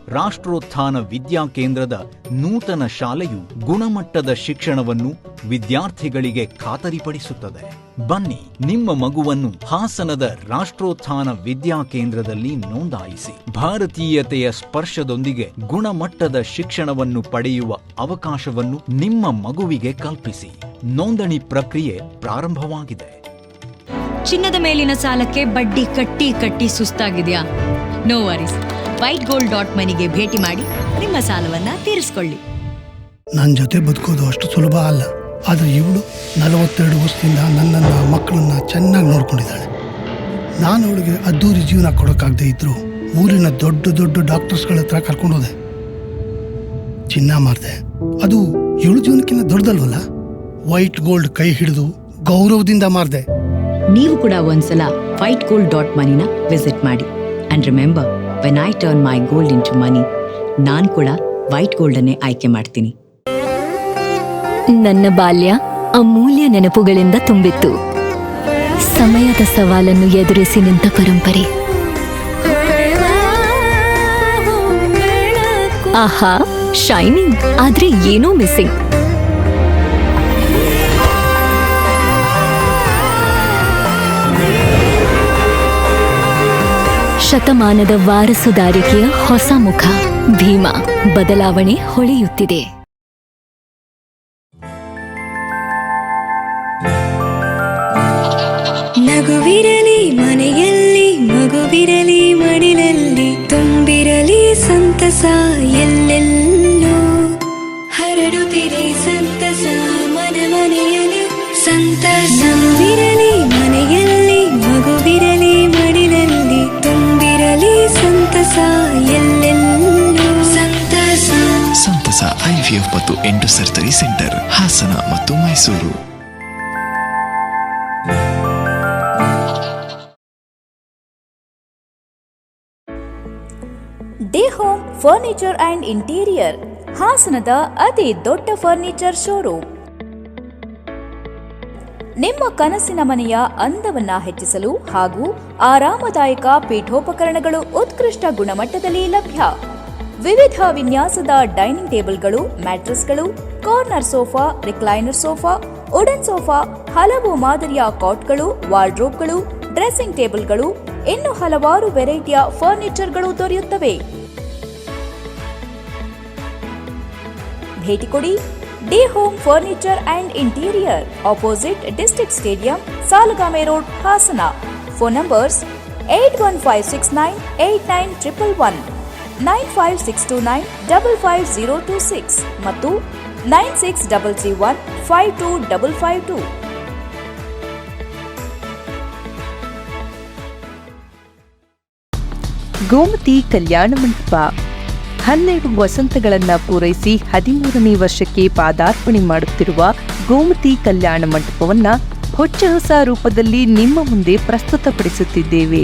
ರಾಷ್ಟ್ರೋತ್ಥಾನ ವಿದ್ಯಾ ಕೇಂದ್ರದ ನೂತನ ಶಾಲೆಯು ಗುಣಮಟ್ಟದ ಶಿಕ್ಷಣವನ್ನು ವಿದ್ಯಾರ್ಥಿಗಳಿಗೆ ಖಾತರಿಪಡಿಸುತ್ತದೆ. ಬನ್ನಿ, ನಿಮ್ಮ ಮಗುವನ್ನು ಹಾಸನದ ರಾಷ್ಟ್ರೋತ್ಥಾನ ವಿದ್ಯಾ ಕೇಂದ್ರದಲ್ಲಿ ನೋಂದಾಯಿಸಿ. ಭಾರತೀಯತೆಯ ಸ್ಪರ್ಶದೊಂದಿಗೆ ಗುಣಮಟ್ಟದ ಶಿಕ್ಷಣವನ್ನು ಪಡೆಯುವ ಅವಕಾಶವನ್ನು ನಿಮ್ಮ ಮಗುವಿಗೆ ಕಲ್ಪಿಸಿ. ನೋಂದಣಿ ಪ್ರಕ್ರಿಯೆ ಪ್ರಾರಂಭವಾಗಿದೆ. ಚಿನ್ನದ ಮೇಲಿನ ಸಾಲಕ್ಕೆ ಬಡ್ಡಿ ಕಟ್ಟಿ ಕಟ್ಟಿ ಸುಸ್ತಾಗಿದೆಯಾ? No worries white gold dot ಮನಿಗೆ ಭೇಟಿ ಮಾಡಿ ನಿಮ್ಮ ಸಾಲವನ್ನ ತೀರಿಸಿಕೊಳ್ಳಿ. ನನ್ನ ಜೊತೆ ಬದುಕೋದು ಅಷ್ಟು ಸುಲಭ ಅಲ್ಲ. ಆದರೆ ಇವಳು ನಲವತ್ತೆರಡು ವರ್ಷದಿಂದ ನನ್ನನ್ನು ಮಕ್ಕಳನ್ನ ಚೆನ್ನಾಗಿ ನೋಡ್ಕೊಂಡಿದ್ದಾಳೆ. ನಾನು ಅವಳಿಗೆ ಅದ್ದೂರಿ ಜೀವನ ಕೊಡೋಕ್ಕಾಗದೇ ಇದ್ರು ಊರಿನ ದೊಡ್ಡ ದೊಡ್ಡ ಡಾಕ್ಟರ್ಸ್ಗಳ ಹತ್ರ ಕರ್ಕೊಂಡೋದೆ ಚಿನ್ನ ಮಾರ್ದೆ. ಅದು ಇವಳು ಜೀವನಕ್ಕಿಂತ ದೊಡ್ಡದಲ್ವಲ್ಲ? ವೈಟ್ ಗೋಲ್ಡ್ ಕೈ ಹಿಡಿದು ಗೌರವದಿಂದ ಮಾರ್ದೆ. ನೀವು ಕೂಡ ಒಂದ್ಸಲ ವೈಟ್ ಗೋಲ್ಡ್ ಡಾಟ್ ಮನಿನ ವಿಸಿಟ್ ಮಾಡಿ. And remember when I turn my gold in to money ನಾನು ಕೂಡ ವೈಟ್ ಗೋಲ್ಡ್ ಅನ್ನೇ ಆಯ್ಕೆ ಮಾಡ್ತೀನಿ. ನನ್ನ ಬಾಲ್ಯ ಅಮೂಲ್ಯ ನೆನಪುಗಳಿಂದ ತುಂಬಿತ್ತು. ಸಮಯದ ಸವಾಲನ್ನು ಎದುರಿಸಿ ನಿಂತ ಪರಂಪರೆ. ಆಹಾ ಶೈನಿಂಗ್ ಆದ್ರೆ ಏನೋ ಮಿಸ್ಸಿಂಗ್ ಶತಮಾನದ ವಾರಸುದಾರಿಕೆಯ ಹೊಸ ಮುಖ, ಭೀಮಾ, ಬದಲಾವಣೆ ಹೊಳೆಯುತ್ತಿದೆ. ನಗುವಿರಲಿ ಮನೆಯಲ್ಲಿ, ಮಗುವಿರಲಿ ಮಡಿಲಲ್ಲಿ, ತುಂಬಿರಲಿ ಸಂತಸ ಎಲ್ಲೆಲ್ಲೂ. ಹರಡುತ್ತಿರಿ ಸಂತಸ, ಮನ ಮನೆಯಲ್ಲಿ ಸಂತಸ. ಐವಿಎಫ್ ಮತ್ತು ಎಂಟು ಸರ್ಜರಿ ಸೆಂಟರ್, ಹಾಸನ ಮತ್ತು Mysuru. Day home, furniture and interior, ಹಾಸನದ ಅತಿ ದೊಡ್ಡ ಫರ್ನಿಚರ್ ಶೋರೂಮ್. ನಿಮ್ಮ ಕನಸಿನ ಮನೆಯ ಅಂದವನ್ನ ಹೆಚ್ಚಿಸಲು ಹಾಗೂ ಆರಾಮದಾಯಕ ಪೀಠೋಪಕರಣಗಳು ಉತ್ಕೃಷ್ಟ ಗುಣಮಟ್ಟದಲ್ಲಿ ಲಭ್ಯ. ವಿವಿಧ ವಿನ್ಯಾಸದ ಡೈನಿಂಗ್ ಟೇಬಲ್ಗಳು, ಮ್ಯಾಟ್ರೆಸ್ಗಳು, corner sofa, recliner sofa, wooden sofa, ಹಲವು ಮಾದರಿಯ ಕಾಟ್ಗಳು, ವಾರ್ಡ್ರೋಬ್ಗಳು, ಡ್ರೆಸ್ಸಿಂಗ್ ಟೇಬಲ್ಗಳು, ಇನ್ನು ಹಲವಾರು ವೆರೈಟಿಯ ಫರ್ನಿಚರ್ಗಳು ದೊರೆಯುತ್ತವೆ. ಭೇಟಿ ಕೊಡಿ the home furniture and interior, opposite district stadium, Salagame road, Hassan. Phone numbers eight one five six nine eight nine triple one. Nine five six two nine double five zero two six ಮತ್ತು nine six double three one five two double five two. Gomathi ಕಲ್ಯಾಣ ಮಂಟಪ. ಹನ್ನೆರಡು ವಸಂತಗಳನ್ನು ಪೂರೈಸಿ ಹದಿಮೂರನೇ ವರ್ಷಕ್ಕೆ ಪಾದಾರ್ಪಣೆ ಮಾಡುತ್ತಿರುವ ಗೋಮತಿ ಕಲ್ಯಾಣ ಮಂಟಪವನ್ನು ಹೊಚ್ಚ ಹೊಸ ರೂಪದಲ್ಲಿ ನಿಮ್ಮ ಮುಂದೆ ಪ್ರಸ್ತುತಪಡಿಸುತ್ತಿದ್ದೇವೆ.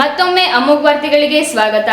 ಮತ್ತೊಮ್ಮೆ ಅಮೋಘ್ ಸ್ವಾಗತ.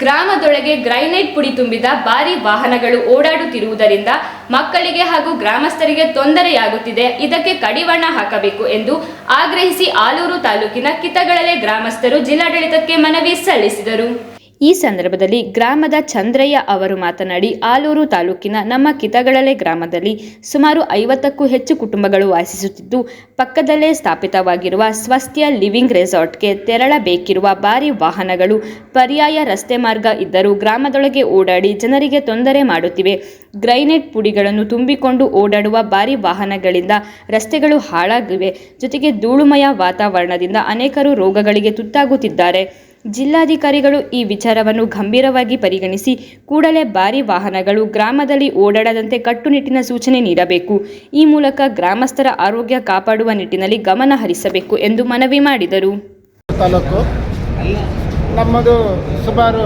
ಗ್ರಾಮದೊಳಗೆ ಗ್ರೈನೈಟ್ ಪುಡಿ ತುಂಬಿದ ಭಾರಿ ವಾಹನಗಳು ಓಡಾಡುತ್ತಿರುವುದರಿಂದ ಮಕ್ಕಳಿಗೆ ಹಾಗೂ ಗ್ರಾಮಸ್ಥರಿಗೆ ತೊಂದರೆಯಾಗುತ್ತಿದೆ. ಇದಕ್ಕೆ ಕಡಿವಾಣ ಹಾಕಬೇಕು ಎಂದು ಆಗ್ರಹಿಸಿ ಆಲೂರು ತಾಲೂಕಿನ ಕಿತಗಳಲೆ ಗ್ರಾಮಸ್ಥರು ಜಿಲ್ಲಾಡಳಿತಕ್ಕೆ ಮನವಿ ಸಲ್ಲಿಸಿದರು. ಈ ಸಂದರ್ಭದಲ್ಲಿ ಗ್ರಾಮದ ಚಂದ್ರಯ್ಯ ಅವರು ಮಾತನಾಡಿ, ಆಲೂರು ತಾಲೂಕಿನ ನಮ್ಮ ಕಿತಗಳಲೆ ಗ್ರಾಮದಲ್ಲಿ ಸುಮಾರು ಐವತ್ತಕ್ಕೂ ಹೆಚ್ಚು ಕುಟುಂಬಗಳು ವಾಸಿಸುತ್ತಿದ್ದು, ಪಕ್ಕದಲ್ಲೇ ಸ್ಥಾಪಿತವಾಗಿರುವ ಸ್ವಸ್ತ್ಯ ಲಿವಿಂಗ್ ರೆಸಾರ್ಟ್ಗೆ ತೆರಳಬೇಕಿರುವ ಭಾರಿ ವಾಹನಗಳು ಪರ್ಯಾಯ ರಸ್ತೆ ಮಾರ್ಗ ಇದ್ದರೂ ಗ್ರಾಮದೊಳಗೆ ಓಡಾಡಿ ಜನರಿಗೆ ತೊಂದರೆ ಮಾಡುತ್ತಿವೆ. ಗ್ರೈನೇಟ್ ಪುಡಿಗಳನ್ನು ತುಂಬಿಕೊಂಡು ಓಡಾಡುವ ಭಾರಿ ವಾಹನಗಳಿಂದ ರಸ್ತೆಗಳು ಹಾಳಾಗಿವೆ. ಜೊತೆಗೆ ಧೂಳುಮಯ ವಾತಾವರಣದಿಂದ ಅನೇಕರು ರೋಗಗಳಿಗೆ ತುತ್ತಾಗುತ್ತಿದ್ದಾರೆ. ಜಿಲ್ಲಾಧಿಕಾರಿಗಳು ಈ ವಿಚಾರವನ್ನು ಗಂಭೀರವಾಗಿ ಪರಿಗಣಿಸಿ ಕೂಡಲೇ ಭಾರಿ ವಾಹನಗಳು ಗ್ರಾಮದಲ್ಲಿ ಓಡಾಡದಂತೆ ಕಟ್ಟುನಿಟ್ಟಿನ ಸೂಚನೆ ನೀಡಬೇಕು. ಈ ಮೂಲಕ ಗ್ರಾಮಸ್ಥರ ಆರೋಗ್ಯ ಕಾಪಾಡುವ ನಿಟ್ಟಿನಲ್ಲಿ ಗಮನ ಹರಿಸಬೇಕು ಎಂದು ಮನವಿ ಮಾಡಿದರು. ತಾಲೂಕು ನಮ್ಮದು ಸುಮಾರು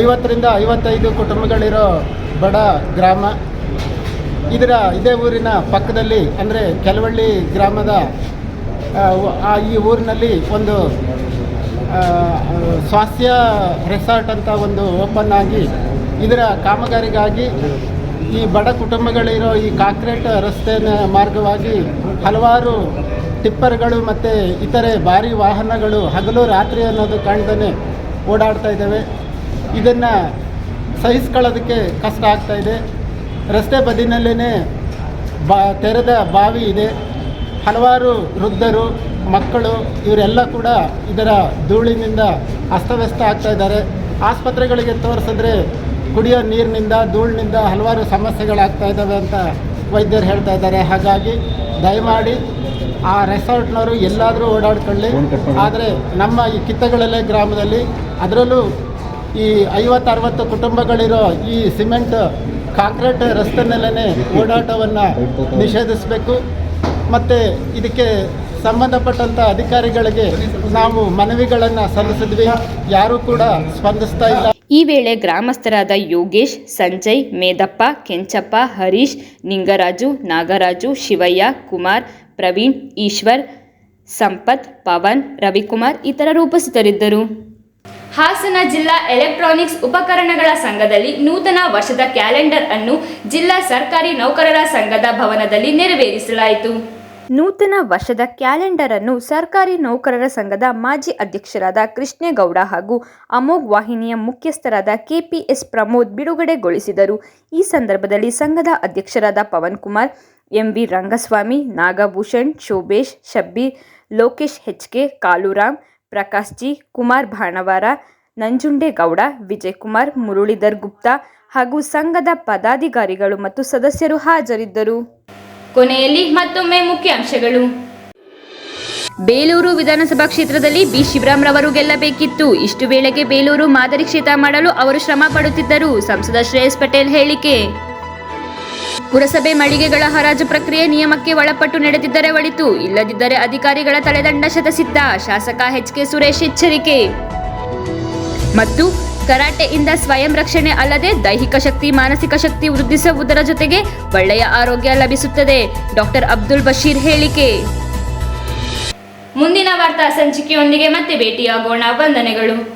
ಐವತ್ತರಿಂದ ಐವತ್ತೈದು ಕುಟುಂಬಗಳಿರೋ ಬಡ ಗ್ರಾಮ. ಇದರ ಇದೇ ಊರಿನ ಪಕ್ಕದಲ್ಲಿ ಅಂದರೆ ಕೆಲವಳ್ಳಿ ಗ್ರಾಮದ ಈ ಊರಿನಲ್ಲಿ ಒಂದು ಸ್ವಾಸ್ಥ್ಯ ರೆಸಾರ್ಟ್ ಅಂತ ಒಂದು ಓಪನ್ ಆಗಿ ಇದರ ಕಾಮಗಾರಿಗಾಗಿ ಈ ಬಡ ಕುಟುಂಬಗಳಿರೋ ಈ ಕಾಂಕ್ರೀಟ್ ರಸ್ತೆನ ಮಾರ್ಗವಾಗಿ ಹಲವಾರು ಟಿಪ್ಪರ್ಗಳು ಮತ್ತು ಇತರೆ ಭಾರಿ ವಾಹನಗಳು ಹಗಲು ರಾತ್ರಿ ಅನ್ನೋದು ಕಾಣ್ದೇ ಓಡಾಡ್ತಾ ಇದ್ದಾವೆ. ಇದನ್ನು ಸಹಿಸ್ಕೊಳ್ಳೋದಕ್ಕೆ ಕಷ್ಟ ಆಗ್ತಾ ಇದೆ. ರಸ್ತೆ ಬದಿನಲ್ಲೇ ಬಾ, ತೆರೆದ ಬಾವಿ ಇದೆ. ಹಲವಾರು ವೃದ್ಧರು ಮಕ್ಕಳು ಇವರೆಲ್ಲ ಕೂಡ ಇದರ ಧೂಳಿನಿಂದ ಅಸ್ತವ್ಯಸ್ತ ಆಗ್ತಾ ಇದ್ದಾರೆ. ಆಸ್ಪತ್ರೆಗಳಿಗೆ ತೋರಿಸಿದ್ರೆ ಕುಡಿಯೋ ನೀರಿನಿಂದ ಧೂಳಿನಿಂದ ಹಲವಾರು ಸಮಸ್ಯೆಗಳಾಗ್ತಾ ಇದ್ದಾವೆ ಅಂತ ವೈದ್ಯರು ಹೇಳ್ತಾ ಇದ್ದಾರೆ. ಹಾಗಾಗಿ ದಯಮಾಡಿ ಆ ರೆಸಾರ್ಟ್ನವರು ಎಲ್ಲಾದರೂ ಓಡಾಡ್ಕೊಳ್ಳಿ. ಆದರೆ ನಮ್ಮ ಈ ಕಿತ್ತಗಳಲ್ಲೇ ಗ್ರಾಮದಲ್ಲಿ ಅದರಲ್ಲೂ ಈ ಐವತ್ತು ಅರವತ್ತು ಕುಟುಂಬಗಳಿರೋ ಈ ಸಿಮೆಂಟ್ ಕಾಂಕ್ರೀಟ್ ರಸ್ತೆನಲ್ಲೇ ಓಡಾಟವನ್ನು ನಿಷೇಧಿಸಬೇಕು. ಮತ್ತು ಇದಕ್ಕೆ ಸಂಬಂಧಪಟ್ಟಂಥ ಅಧಿಕಾರಿಗಳಿಗೆ ನಾವು ಮನವಿಗಳನ್ನು ಸಲ್ಲಿಸಿದ್ವಿ. ಯಾರೂ ಕೂಡ ಸ್ಪಂದಿಸ್ತಾ ಇಲ್ಲ. ಈ ವೇಳೆ ಗ್ರಾಮಸ್ಥರಾದ ಯೋಗೇಶ್ ಸಂಜಯ್ ಮೇದಪ್ಪ ಕೆಂಚಪ್ಪ ಹರೀಶ್ ನಿಂಗರಾಜು ನಾಗರಾಜು ಶಿವಯ್ಯ ಕುಮಾರ್ ಪ್ರವೀಣ್ ಈಶ್ವರ್ ಸಂಪತ್ ಪವನ್ ರವಿಕುಮಾರ್ ಇತರರು ಉಪಸ್ಥಿತರಿದ್ದರು. ಹಾಸನ ಜಿಲ್ಲಾ ಎಲೆಕ್ಟ್ರಾನಿಕ್ಸ್ ಉಪಕರಣಗಳ ಸಂಘದಲ್ಲಿ ನೂತನ ವರ್ಷದ ಕ್ಯಾಲೆಂಡರ್ ಅನ್ನು ಜಿಲ್ಲಾ ಸರ್ಕಾರಿ ನೌಕರರ ಸಂಘದ ಭವನದಲ್ಲಿ ನೆರವೇರಿಸಲಾಯಿತು. ನೂತನ ವರ್ಷದ ಕ್ಯಾಲೆಂಡರ್ ಅನ್ನು ಸರ್ಕಾರಿ ನೌಕರರ ಸಂಘದ ಮಾಜಿ ಅಧ್ಯಕ್ಷರಾದ ಕೃಷ್ಣೇಗೌಡ ಹಾಗೂ ಅಮೋಘ್ ವಾಹಿನಿಯ ಮುಖ್ಯಸ್ಥರಾದ ಕೆಪಿಎಸ್ ಪ್ರಮೋದ್ ಬಿಡುಗಡೆಗೊಳಿಸಿದರು. ಈ ಸಂದರ್ಭದಲ್ಲಿ ಸಂಘದ ಅಧ್ಯಕ್ಷರಾದ Pavan Kumar M V Rangaswamy, Nagabhushan, Shobhesh Shabbir Lokesh H K, Kaluram, Prakash G, Kumar Banavara, Nanjundegowda, Vijayakumar, Muralidhar Gupta ಹಾಗೂ ಸಂಘದ ಪದಾಧಿಕಾರಿಗಳು ಮತ್ತು ಸದಸ್ಯರು ಹಾಜರಿದ್ದರು. ಕೊನೆಯಲ್ಲಿ ಮತ್ತೊಮ್ಮೆ ಮುಖ್ಯಾಂಶಗಳು. ಬೇಲೂರು ವಿಧಾನಸಭಾ ಕ್ಷೇತ್ರದಲ್ಲಿ ಬಿ. ರವರು ಗೆಲ್ಲಬೇಕಿತ್ತು. ಇಷ್ಟು ವೇಳೆಗೆ ಬೇಲೂರು ಮಾದರಿ ಕ್ಷೇತ್ರ ಮಾಡಲು ಅವರು ಶ್ರಮ ಪಡುತ್ತಿದ್ದರು. ಸಂಸದ ಶ್ರೇಯಸ್ ಪಟೇಲ್ ಹೇಳಿಕೆ. ಪುರಸಭೆ ಮಳಿಗೆಗಳ ಹರಾಜು ಪ್ರಕ್ರಿಯೆ ನಿಯಮಕ್ಕೆ ಒಳಪಟ್ಟು ನಡೆದಿದ್ದರೆ ಒಳಿತು. ಇಲ್ಲದಿದ್ದರೆ ಅಧಿಕಾರಿಗಳ ತಲೆದಂಡ ಶತಸಿದ್ಧ ಶಾಸಕ ಎಚ್ ಕೆ ಸುರೇಶ್ ಎಚ್ಚರಿಕೆ. ಮತ್ತು ಕರಾಟೆಯಿಂದ ಸ್ವಯಂ ರಕ್ಷಣೆ ಅಲ್ಲದೆ ದೈಹಿಕ ಶಕ್ತಿ, ಮಾನಸಿಕ ಶಕ್ತಿ ವೃದ್ಧಿಸುವುದರ ಜೊತೆಗೆ ಒಳ್ಳೆಯ ಆರೋಗ್ಯ ಲಭಿಸುತ್ತದೆ. ಡಾಕ್ಟರ್ ಅಬ್ದುಲ್ ಬಶೀರ್ ಹೇಳಿಕೆ. ಮುಂದಿನ ವಾರ್ತಾ ಸಂಚಿಕೆಯೊಂದಿಗೆ ಮತ್ತೆ ಭೇಟಿಯಾಗೋಣ. ವಂದನೆಗಳು.